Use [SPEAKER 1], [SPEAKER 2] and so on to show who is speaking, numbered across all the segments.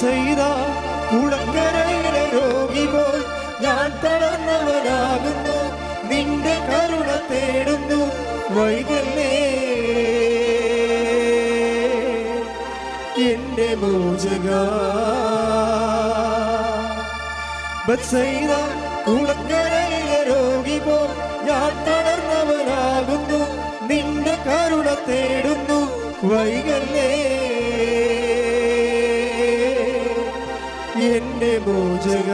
[SPEAKER 1] ചെയ്ത കുളക്കരയിലെ രോഗി പോൽ ഞാൻ തളർന്നവനാകുന്നു. നിന്റെ കരുണ തേടുന്നു വൈകല്ലേ എന്റെ മോചക കുളക്കരയിലെ രോഗി പോൽ ഞാൻ തളർന്നവനാകുന്നു. നിന്റെ കരുണ തേടുന്നു വൈകല്ലേ എന്റെ മോചക.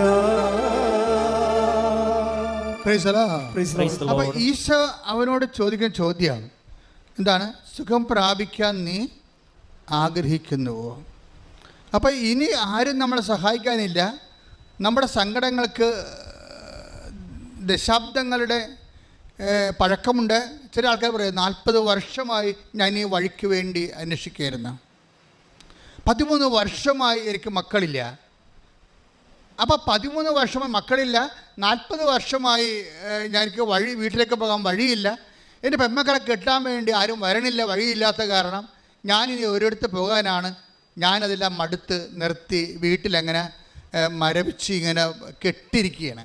[SPEAKER 2] അപ്പൊ ഈശോ അവനോട് ചോദിക്കുന്ന ചോദ്യമാണ് എന്താണ്? സുഖം പ്രാപിക്കാൻ നീ ആഗ്രഹിക്കുന്നുവോ? അപ്പം ഇനി ആരും നമ്മളെ സഹായിക്കാനില്ല. നമ്മുടെ സങ്കടങ്ങൾക്ക് ദശാബ്ദങ്ങളുടെ പഴക്കമുണ്ട്. ചില ആൾക്കാർ പറയും നാൽപ്പത് വർഷമായി ഞാൻ ഈ വഴിക്ക് വേണ്ടി അന്വേഷിക്കുകയായിരുന്നു. പതിമൂന്ന് വർഷമായി എനിക്ക് മക്കളില്ല. അപ്പോൾ പതിമൂന്ന് വർഷമായി മക്കളില്ല. നാൽപ്പത് വർഷമായി എനിക്ക് വഴി വീട്ടിലേക്ക് പോകാൻ വഴിയില്ല. എന്റെ പെമ്മക്കളെ കെട്ടാൻ വേണ്ടി ആരും വരണില്ല വഴിയില്ലാത്ത കാരണം ഞാനിനി ഒരിടത്ത് പോകാനാണ്. ഞാനതെല്ലാം മടുത്ത് നിർത്തി വീട്ടിലങ്ങനെ മരവിച്ച് ഇങ്ങനെ കെട്ടിരിക്കുകയാണ്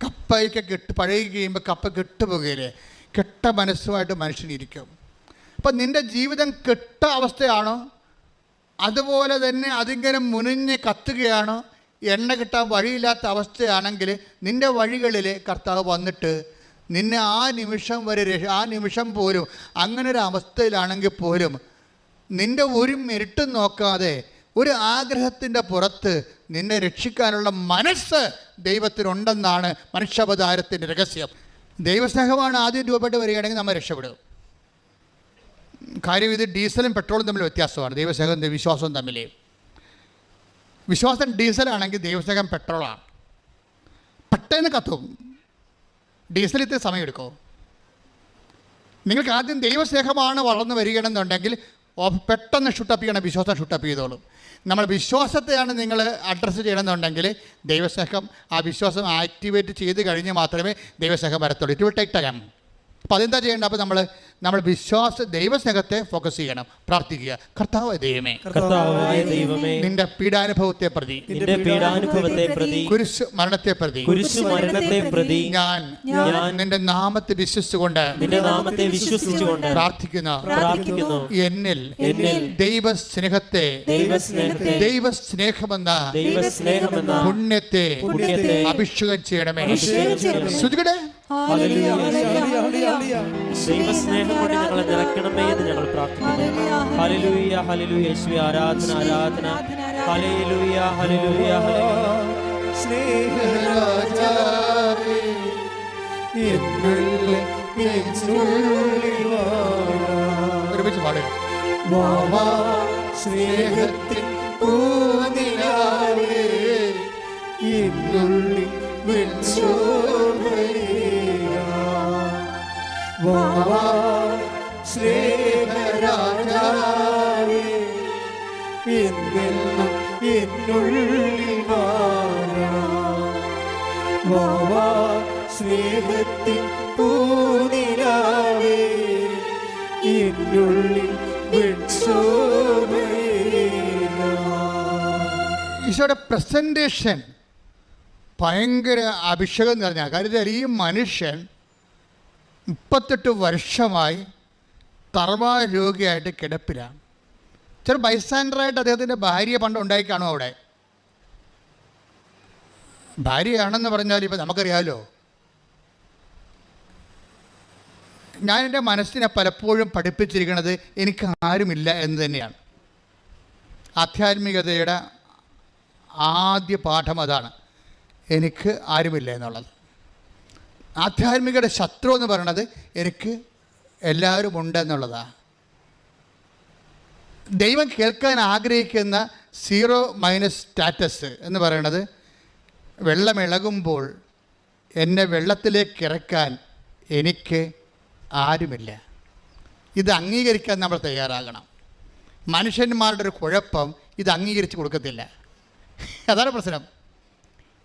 [SPEAKER 2] കപ്പയൊക്കെ കെട്ട് പഴകി കഴിയുമ്പോൾ കപ്പ കെട്ടുപോകുകയില്ലേ കെട്ട മനസ്സുമായിട്ട് മനുഷ്യനിരിക്കും അപ്പം നിന്റെ ജീവിതം കെട്ട അവസ്ഥയാണോ? അതുപോലെ തന്നെ അതിങ്ങനെ മുനിഞ്ഞ് കത്തുകയാണോ? എണ്ണ കിട്ടാൻ വഴിയില്ലാത്ത അവസ്ഥയാണെങ്കിൽ നിന്റെ വഴികളിൽ കർത്താവ് വന്നിട്ട് നിന്നെ ആ നിമിഷം വരെ ആ നിമിഷം പോലും അങ്ങനെ ഒരു അവസ്ഥയിലാണെങ്കിൽ പോലും നിന്റെ ഒരു മെരിട്ടും നോക്കാതെ ഒരു ആഗ്രഹത്തിന്റെ പുറത്ത് നിന്നെ രക്ഷിക്കാനുള്ള മനസ്സ് ദൈവത്തിനുണ്ടെന്നാണ് മനുഷ്യാവതാരത്തിന്റെ രഹസ്യം. ദൈവസ്നേഹമാണ് ആദ്യം രൂപപ്പെട്ട് വരികയാണെങ്കിൽ നമ്മൾ രക്ഷപ്പെടും. കാര്യം ഇത് ഡീസലും പെട്രോളും തമ്മിൽ വ്യത്യാസമാണ്. ദൈവസ്നേഹം വിശ്വാസവും തമ്മിൽ. വിശ്വാസം ഡീസലാണെങ്കിൽ ദൈവസ്നേഹം പെട്രോളാണ്. പെട്ടെന്ന് കത്തും. ഡീസൽ ഇത്തിരി സമയമെടുക്കുമോ നിങ്ങൾക്ക് ആദ്യം ദൈവസ്നേഹമാണ് വളർന്നു വരികയാണെന്നുണ്ടെങ്കിൽ പെട്ടെന്ന് ഷുട്ടപ്പ് ചെയ്യണം വിശ്വാസം ഷുട്ടപ്പ് ചെയ്തോളും. നമ്മൾ വിശ്വാസത്തെയാണ് നിങ്ങൾ അഡ്രസ്സ് ചെയ്യണമെന്നുണ്ടെങ്കിൽ ദൈവസ്നേഹം ആ വിശ്വാസം ആക്ടിവേറ്റ് ചെയ്ത് കഴിഞ്ഞ് മാത്രമേ ദൈവസ്നേഹം വരത്തുള്ളൂ. ഇറ്റ് വിൽ ടേക്ക് ടൈം അപ്പോൾ അതെന്താ ചെയ്യേണ്ടത്? അപ്പോൾ നമ്മൾ നമ്മൾ വിശ്വാസ ദൈവസ്നേഹത്തെ ഫോക്കസ് ചെയ്യണം. പ്രാർത്ഥിക്കുക. കർത്താവ് ദൈവമേ.
[SPEAKER 3] ദൈവമേ.
[SPEAKER 2] നിന്റെ പീഡാനുഭവത്തെ പ്രതി.
[SPEAKER 3] നിന്റെ പീഡാനുഭവത്തെ പ്രതി.
[SPEAKER 2] കുരിശ് മരണത്തെ പ്രതി.
[SPEAKER 3] കുരിശു മരണത്തെ പ്രതി.
[SPEAKER 2] ഞാൻ.
[SPEAKER 3] ഞാൻ.
[SPEAKER 2] നിന്റെ നാമത്തെ വിശ്വസിച്ചുകൊണ്ട്
[SPEAKER 3] നിന്റെ നാമത്തെ വിശ്വസിച്ചുകൊണ്ട്
[SPEAKER 2] പ്രാർത്ഥിക്കുന്ന.
[SPEAKER 3] പ്രാർത്ഥിക്കുന്നു.
[SPEAKER 2] എന്നിൽ
[SPEAKER 3] എന്നിൽ
[SPEAKER 2] ദൈവസ്നേഹത്തെ
[SPEAKER 3] ദൈവസ്നേഹത്തെ
[SPEAKER 2] ദൈവസ്നേഹമെന്ന
[SPEAKER 3] ദൈവസ്നേഹമെന്ന
[SPEAKER 2] പുണ്യത്തെ
[SPEAKER 3] പുണ്യത്തെ
[SPEAKER 2] അഭിഷേകം ചെയ്യണമേ. ശ്രുതികടെ.
[SPEAKER 3] ദൈവസ്നേഹം കൊണ്ട് ഞങ്ങളെ നിറയ്ക്കണമേ എന്ന് ഞങ്ങൾ പ്രാർത്ഥിക്കുന്നു. ഹല്ലേലൂയ ഹല്ലേലൂയ. യേശുവി ആരാധന ആരാധന. ഹല്ലേലൂയ ഹല്ലേലൂയ
[SPEAKER 1] സ്നേഹരാജാവേ.
[SPEAKER 2] ഒരുമിച്ച് പാടുക.
[SPEAKER 1] വാവാ സ്നേഹത്തിൻ പൂനിലാവേ എന്നുള്ളിൽ വിളിച്ചോമരിക വാവാ
[SPEAKER 2] ഈശോയുടെ പ്രസന്റേഷൻ ഭയങ്കര അഭിഷേകം നിറഞ്ഞ കാര്യം. ഈ മനുഷ്യൻ മുപ്പത്തെട്ട് വർഷമായി തറവാ രോഗിയായിട്ട് കിടപ്പിലാണ്. ചില ബൈസ്റ്റാൻഡറായിട്ട് അദ്ദേഹത്തിന്റെ ഭാര്യ പണ്ട് ഉണ്ടായി കാണും അവിടെ? ഭാര്യയാണെന്ന് പറഞ്ഞാൽ ഇപ്പം നമുക്കറിയാമല്ലോ ഞാൻ എന്റെ മനസ്സിനെ പലപ്പോഴും പഠിപ്പിച്ചിരിക്കുന്നത് എനിക്ക് ആരുമില്ല എന്ന് തന്നെയാണ്. ആധ്യാത്മികതയുടെ ആദ്യ പാഠം അതാണ്. എനിക്ക് ആരുമില്ല എന്നുള്ളത്. ആധ്യാത്മികയുടെ ശത്രു എന്ന് പറയണത് എനിക്ക് എല്ലാവരും ഉണ്ട് എന്നുള്ളതാണ് ദൈവം കേൾക്കാൻ ആഗ്രഹിക്കുന്ന സീറോ മൈനസ് സ്റ്റാറ്റസ് എന്ന് പറയണത് വെള്ളമിളകുമ്പോൾ എന്നെ വെള്ളത്തിലേക്ക് ഇറക്കാൻ എനിക്ക് ആരുമില്ല. ഇത് അംഗീകരിക്കാൻ നമ്മൾ തയ്യാറാകണം. മനുഷ്യന്മാരുടെ ഒരു കുഴപ്പം ഇത് അംഗീകരിച്ച് കൊടുക്കത്തില്ല. അതാണ് പ്രശ്നം.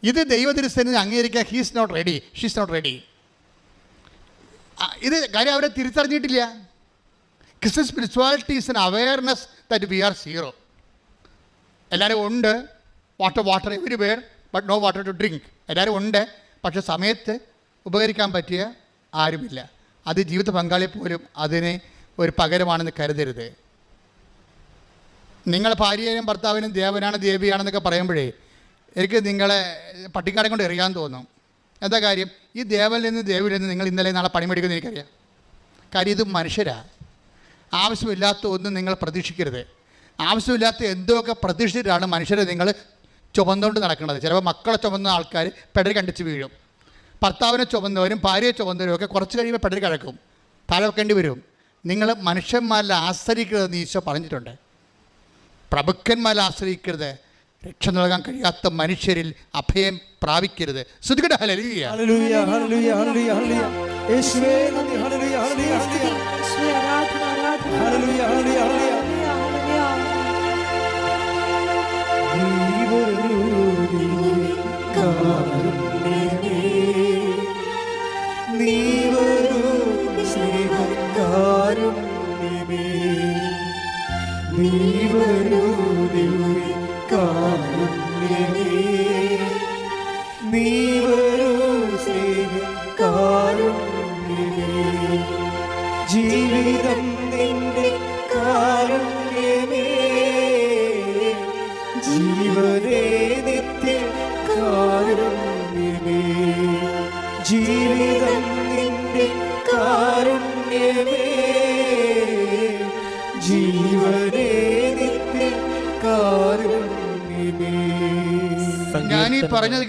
[SPEAKER 2] ഇത് ദൈവതിരുസ്ഥനെ അംഗീകരിക്കാൻ he's not ready she's not ready ഇത് കാര്യം അവരെ തിരിച്ചറിഞ്ഞിട്ടില്ല. Christian spirituality is an awareness that we are zero എല്ലാവരും ഉണ്ട് water water everywhere but no water to drink എല്ലാവരും ഉണ്ട് പക്ഷെ സമയത്ത് ഉപകരിക്കാൻ പറ്റിയ ആരുമില്ല. അത് ജീവിത പങ്കാളി പോലും അതിനെ ഒരു പകരമാണെന്ന് കരുതരുത്. നിങ്ങൾ ഭാര്യയും ഭർത്താവിനും ദേവനാണ് ദേവിയാണെന്നൊക്കെ പറയുമ്പോഴേ എനിക്ക് നിങ്ങളെ പട്ടിക്കാടം കൊണ്ട് എറിയാൻ തോന്നും. എന്താ കാര്യം? ഈ ദേവനിൽ നിന്ന് ദേവിയിൽ നിന്ന് നിങ്ങൾ ഇന്നലെ നാളെ പണിമെടുക്കുന്നത് എനിക്കറിയാം. കാര്യം ഇത് മനുഷ്യരാ. ആവശ്യമില്ലാത്ത ഒന്നും നിങ്ങൾ പ്രതീക്ഷിക്കരുത്. ആവശ്യമില്ലാത്ത എന്തൊക്കെ പ്രതീക്ഷിച്ചിട്ടാണ് മനുഷ്യരെ നിങ്ങൾ ചുമന്നുകൊണ്ട് നടക്കുന്നത്. ചിലപ്പോൾ മക്കളെ ചുമന്ന ആൾക്കാർ പെടൽ കണ്ടിച്ച് വീഴും. ഭർത്താവിനെ ചുമന്നവരും ഭാര്യയെ ചുമന്നവരും ഒക്കെ കുറച്ച് കഴിയുമ്പോൾ പെടൽ കിടക്കും. താഴെ വെക്കേണ്ടി വരും. നിങ്ങൾ മനുഷ്യന്മാരിൽ ആശ്രയിക്കരുതെന്ന് ഈശോ പറഞ്ഞിട്ടുണ്ട്. പ്രഭുക്കന്മാരെ ആശ്രയിക്കരുത്. രക്ഷ നൽകാൻ കഴിയാത്ത മനുഷ്യരിൽ അഭയം പ്രാപിക്കരുത്. ശ്രുതികട ഹല്ലേലൂയ.
[SPEAKER 1] ഹല്ലേലൂയ ഹല്ലേലൂയ ഹല്ലേലൂയ ഹല്ലേലൂയ. യേശുവേ നന്ദി. ഹല്ലേലൂയ ഹല്ലേലൂയ ഹല്ലേലൂയ.
[SPEAKER 4] യേശുവേ, ആരാധന, ആരാധന.
[SPEAKER 1] ഹല്ലേലൂയ ഹല്ലേലൂയ ഹല്ലേലൂയ.
[SPEAKER 4] ഹല്ലേലൂയ, ഹല്ലേലൂയ.
[SPEAKER 1] നീ വരൂ കാരുണ്യമേ നീ നീ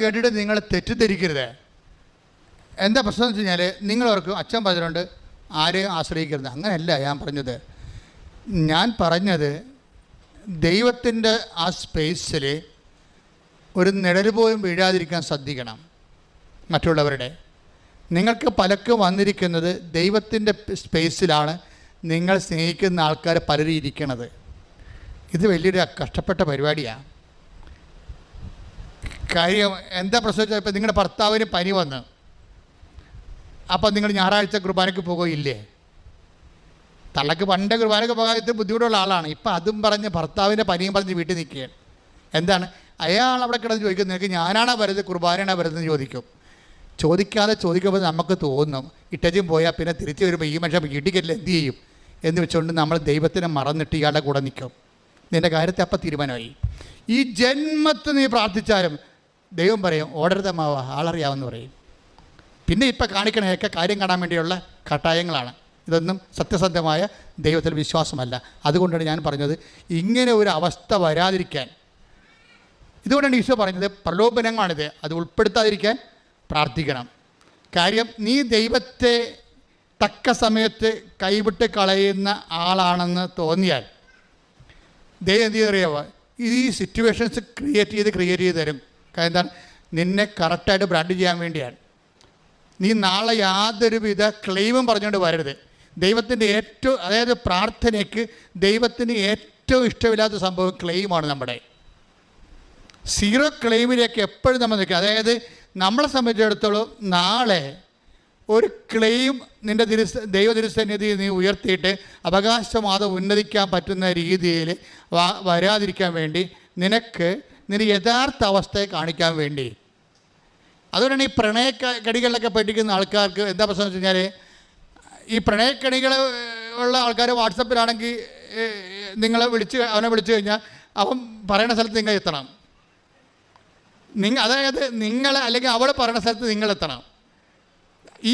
[SPEAKER 2] കേട്ടിട്ട് നിങ്ങൾ തെറ്റിദ്ധരിക്കരുത്. എന്താ പ്രശ്നം എന്ന് വെച്ച് കഴിഞ്ഞാൽ നിങ്ങളവർക്ക് അച്ഛൻ പറഞ്ഞിട്ടുണ്ട് ആരെയും ആശ്രയിക്കരുത്. അങ്ങനെയല്ല ഞാൻ പറഞ്ഞത്. ഞാൻ പറഞ്ഞത് ദൈവത്തിന്റെ ആ സ്പേസിൽ ഒരു നിഴൽ പോലും വീഴാതിരിക്കാൻ ശ്രദ്ധിക്കണം മറ്റുള്ളവരുടെ. നിങ്ങൾക്ക് പലക്കും വന്നിരിക്കുന്നത് ദൈവത്തിന്റെ സ്പേസിലാണ് നിങ്ങൾ സ്നേഹിക്കുന്ന ആൾക്കാർ പലരും ഇരിക്കണത്. ഇത് വലിയൊരു കഷ്ടപ്പെട്ട പരിപാടിയാണ് കാര്യം എന്താ പ്രശ്നം വെച്ചാൽ ഇപ്പം നിങ്ങളുടെ ഭർത്താവിന് പനി വന്ന്. അപ്പം നിങ്ങൾ ഞായറാഴ്ച കുർബാനയ്ക്ക് പോകുകയില്ലേ തള്ളക്ക് പണ്ട് കുർബാനയ്ക്ക് പോകാൻ ഇത്തിരി ബുദ്ധിമുട്ടുള്ള ആളാണ്. ഇപ്പം അതും പറഞ്ഞ് ഭർത്താവിന്റെ പനിയും പറഞ്ഞ് വീട്ടിൽ നിൽക്കുകയാണ്. എന്താണ്? അയാൾ അവിടെ കിടന്ന് ചോദിക്കും നിനക്ക് ഞാനാണോ വരുന്നത്? കുർബാനയാണോ വരുന്നത്? ചോദിക്കും. ചോദിക്കാതെ ചോദിക്കുമ്പോൾ നമുക്ക് തോന്നും ഇട്ടച്ചും പോയാൽ പിന്നെ തിരിച്ചു വരുമ്പോൾ ഈ മനുഷ്യൻ ഇടിക്കല്ല എന്ത് ചെയ്യും? എന്ന് വെച്ചുകൊണ്ട് നമ്മൾ ദൈവത്തിനെ മറന്നിട്ട് ഇയാളുടെ കൂടെ നിൽക്കും. നിന്റെ കാര്യത്തെ അപ്പം തീരുമാനമായി. ഈ ജന്മത്ത് നീ പ്രാർത്ഥിച്ചാലും ദൈവം പറയും ഓടരുതമാവ ആളറിയാമെന്ന് പറയും. പിന്നെ ഇപ്പം കാണിക്കണയൊക്കെ കാര്യം കാണാൻ വേണ്ടിയുള്ള കട്ടായങ്ങളാണ്. ഇതൊന്നും സത്യസന്ധമായ ദൈവത്തിൽ വിശ്വാസമല്ല. അതുകൊണ്ടാണ് ഞാൻ പറഞ്ഞത് ഇങ്ങനെ ഒരു അവസ്ഥ വരാതിരിക്കാൻ. ഇതുകൊണ്ടാണ് ഈശോ പറഞ്ഞത് പ്രലോഭനങ്ങളാണിത് അത് ഉൾപ്പെടുത്താതിരിക്കാൻ പ്രാർത്ഥിക്കണം. കാര്യം നീ ദൈവത്തെ തക്ക സമയത്ത് കൈവിട്ട് കളയുന്ന ആളാണെന്ന് തോന്നിയാൽ ദൈവം എന്ത് ചെയ്തറിയാവോ ഈ സിറ്റുവേഷൻസ് ക്രിയേറ്റ് ചെയ്ത് ക്രിയേറ്റ് ചെയ്ത് തരും. കാരണം എന്താണ്? നിന്നെ കറക്റ്റായിട്ട് ബ്രാൻഡ് ചെയ്യാൻ വേണ്ടിയാണ്. നീ നാളെ യാതൊരുവിധ ക്ലെയിമും പറഞ്ഞുകൊണ്ട് വരരുത്. ദൈവത്തിന്റെ ഏറ്റവും അതായത് പ്രാർത്ഥനയ്ക്ക് ദൈവത്തിന് ഏറ്റവും ഇഷ്ടമില്ലാത്ത സംഭവം ക്ലെയിമാണ് നമ്മുടെ. സീറോ ക്ലെയിമിലേക്ക് എപ്പോഴും നമ്മൾ നിൽക്കുക അതായത് നമ്മളെ സംബന്ധിച്ചിടത്തോളം നാളെ ഒരു ക്ലെയിം നിന്റെ തിരുസ ദൈവ തിരുസന്നിധി നീ ഉയർത്തിയിട്ട് അവകാശവാദം ഉന്നതിക്കാൻ പറ്റുന്ന രീതിയിൽ വരാതിരിക്കാൻ വേണ്ടി നിനക്ക് നിന്റെ യഥാർത്ഥ അവസ്ഥയെ കാണിക്കാൻ വേണ്ടി. അതുകൊണ്ടാണ് ഈ പ്രണയ കടികളിലൊക്കെ പഠിക്കുന്ന ആൾക്കാർക്ക് എന്താ പ്രശ്നം വെച്ച് കഴിഞ്ഞാൽ ഈ പ്രണയക്കണികൾ ഉള്ള ആൾക്കാർ വാട്സപ്പിലാണെങ്കിൽ നിങ്ങളെ വിളിച്ച് അവനെ വിളിച്ചു കഴിഞ്ഞാൽ അവൻ പറയുന്ന സ്ഥലത്ത് നിങ്ങൾ എത്തണം. നിങ്ങൾ അതായത് നിങ്ങൾ അല്ലെങ്കിൽ അവൾ പറയുന്ന സ്ഥലത്ത് നിങ്ങൾ എത്തണം.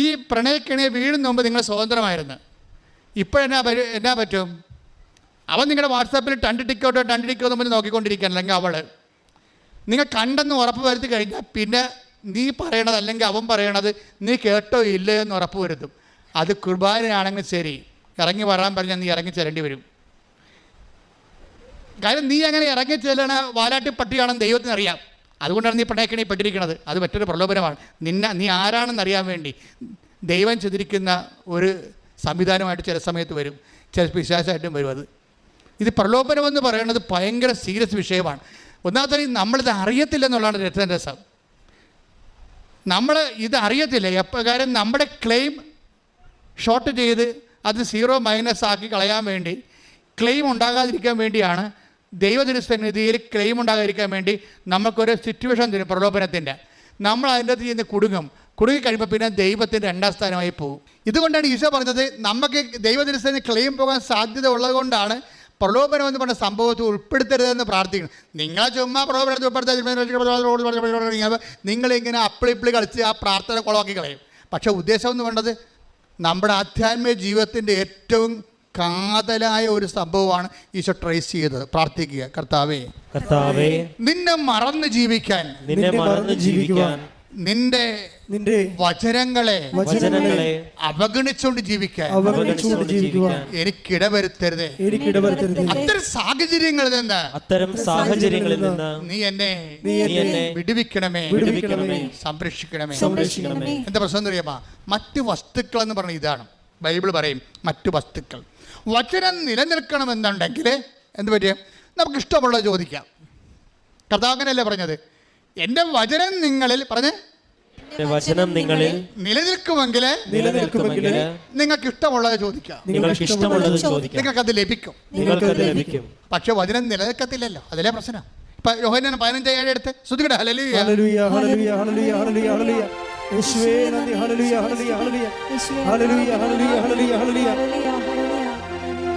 [SPEAKER 2] ഈ പ്രണയക്കിണിയെ വീഴുന്ന മുമ്പ് നിങ്ങൾ സ്വതന്ത്രമായിരുന്നു. ഇപ്പോഴെന്നാ എന്നാ പറ്റും? അവൻ നിങ്ങളുടെ വാട്സാപ്പിൽ ടണ്ട് ടിക്കോട്ടോ എന്ന് മുന്നിൽ നോക്കിക്കൊണ്ടിരിക്കുകയാണ് അല്ലെങ്കിൽ അവൾ നിങ്ങൾ കണ്ടെന്ന് ഉറപ്പ് വരുത്തി കഴിഞ്ഞാൽ പിന്നെ നീ പറയണത് അല്ലെങ്കിൽ അവൻ പറയണത് നീ കേട്ടോ ഇല്ലയോ എന്ന് ഉറപ്പ് വരുത്തും. അത് കുർബാനയാണെങ്കിൽ ശരി. ഇറങ്ങി വരാൻ പറഞ്ഞാൽ നീ ഇറങ്ങി ചെല്ലേണ്ടി വരും. കാര്യം നീ അങ്ങനെ ഇറങ്ങി ചെല്ലണ വാലാട്ടി പട്ടിയാണെന്ന് ദൈവത്തിന് അറിയാം. അതുകൊണ്ടാണ് നീ പ്രണയക്കണി പെട്ടിരിക്കുന്നത് അത് മറ്റൊരു പ്രലോഭനമാണ്. നിന്നെ നീ ആരാണെന്ന് അറിയാൻ വേണ്ടി ദൈവം ചെയ്തിരിക്കുന്ന ഒരു സംവിധാനമായിട്ട് ചില സമയത്ത് വരും. ചില വിശ്വാസമായിട്ടും വരും അത്. ഇത് പ്രലോഭനമെന്ന് പറയുന്നത് ഭയങ്കര സീരിയസ് വിഷയമാണ്. ഒന്നാമത്തെ നമ്മളിത് അറിയത്തില്ല എന്നുള്ളതാണ് രത്തൻ രസം നമ്മൾ ഇത് അറിയത്തില്ല. എപ്രകാരം നമ്മുടെ ക്ലെയിം ഷോർട്ട് ചെയ്ത് അത് സീറോ മൈനസ് ആക്കി കളയാൻ വേണ്ടി ക്ലെയിം ഉണ്ടാകാതിരിക്കാൻ വേണ്ടിയാണ് ദൈവതിരുസന്നിധിയിൽ ക്ലെയിം ഉണ്ടാകാതിരിക്കാൻ വേണ്ടി നമുക്കൊരു സിറ്റുവേഷൻ തരും പ്രലോഭനത്തിന്റെ നമ്മൾ അതിന്റെ അകത്ത് ചെയ്യുന്ന കുടുങ്ങും. കുടുങ്ങി കഴിയുമ്പോൾ പിന്നെ ദൈവത്തിന്റെ രണ്ടാം സ്ഥാനമായി പോകും ഇതുകൊണ്ടാണ് ഈശോ പറഞ്ഞത് നമുക്ക് ദൈവതിരുസന്നിധി ക്ലെയിം പോകാൻ സാധ്യത ഉള്ളതുകൊണ്ടാണ് പ്രലോഭനം എന്ന് പറഞ്ഞ സംഭവത്തെ ഉൾപ്പെടുത്തരുതെന്ന് പ്രാർത്ഥിക്കണം നിങ്ങളെ ചുമ്മാ പ്രലോഭനത്തിൽ ഉൾപ്പെടുത്താൻ നിങ്ങളിങ്ങനെ അപ്പിളിപ്പിളി കളിച്ച് ആ പ്രാർത്ഥന കുളമാക്കി കളയും പക്ഷേ ഉദ്ദേശം എന്ന് വേണ്ടത് നമ്മുടെ ആധ്യാത്മിക ജീവിതത്തിന്റെ ഏറ്റവും കാതലായ ഒരു സംഭവമാണ് ഈശോ ട്രേസ് ചെയ്തത് പ്രാർത്ഥിക്കുക കർത്താവേ
[SPEAKER 3] കർത്താവേ
[SPEAKER 2] നിന്നെ മറന്ന് ജീവിക്കാൻ
[SPEAKER 3] നിന്നെ മറന്ന് ജീവിക്കാൻ
[SPEAKER 2] നിന്റെ
[SPEAKER 1] നിന്റെ
[SPEAKER 2] വചനങ്ങളെ
[SPEAKER 3] വചനങ്ങളെ
[SPEAKER 2] അവഗണിച്ചുകൊണ്ട് ജീവിക്കാൻ.
[SPEAKER 1] അവഗണിച്ചുകൊണ്ട് ജീവിക്കുവാൻ.
[SPEAKER 2] എനിക്കിടവരുത്തരുത്.
[SPEAKER 1] എനിക്കിടവരുത്തരുത്
[SPEAKER 2] അത്തരം സാഹചര്യങ്ങളിൽ നിന്ന്
[SPEAKER 3] അത്തരം സാഹചര്യങ്ങളിൽ നിന്ന്
[SPEAKER 2] നീ എന്നെ
[SPEAKER 3] നീ എന്നെ
[SPEAKER 2] വിടുവിക്കണമേ.
[SPEAKER 3] വിടുവിക്കണമേ.
[SPEAKER 2] സംരക്ഷിക്കണമേ.
[SPEAKER 3] സംരക്ഷിക്കണമേ.
[SPEAKER 2] എന്താ പ്രശ്നം എന്ന് അറിയാമോ? മറ്റു വസ്തുക്കൾ എന്ന് പറഞ്ഞ ഇതാണ്. ബൈബിൾ പറയും മറ്റു വസ്തുക്കൾ. വചനം നിലനിൽക്കണമെന്നുണ്ടെങ്കിൽ എന്ത് പറ്റിയ? നമുക്ക് ഇഷ്ടമുള്ളത് ചോദിക്കാം. കർത്താവ് അങ്ങനെയല്ലേ പറഞ്ഞത്? എന്റെ വചനം നിങ്ങളിൽ പറഞ്ഞേ.
[SPEAKER 3] എന്റെ വചനം നിങ്ങളിൽ
[SPEAKER 2] നിലനിൽക്കുമെങ്കിൽ
[SPEAKER 3] നിലനിൽക്കുമെങ്കിൽ
[SPEAKER 2] നിങ്ങൾക്ക് ഇഷ്ടമുള്ളത് ചോദിക്കാം.
[SPEAKER 3] നിങ്ങൾക്ക് ഇഷ്ടമുള്ളത് ചോദിക്കാം.
[SPEAKER 2] നിങ്ങൾക്ക് അത് ലഭിക്കും
[SPEAKER 3] അത് ലഭിക്കും.
[SPEAKER 2] പക്ഷെ വചനം നിലനിൽക്കത്തില്ലല്ലോ. അതിലെ പ്രശ്നം? ഇപ്പൊ യോഹന്നാൻ പതിനഞ്ച് ഏഴ് എടുത്ത് ശ്രുതികട ഹല്ലേലൂയ
[SPEAKER 1] ഹല്ലേലൂയ ഹല്ലേലൂയ ഹല്ലേലൂയ ഹല്ലേലൂയ ഹല്ലേലൂയ. യേശുവേ നന്ദി ഹല്ലേലൂയ ഹല്ലേലൂയ ഹല്ലേലൂയ. ഹല്ലേലൂയ ഹല്ലേലൂയ ഹല്ലേലൂയ ഹല്ലേലൂയ.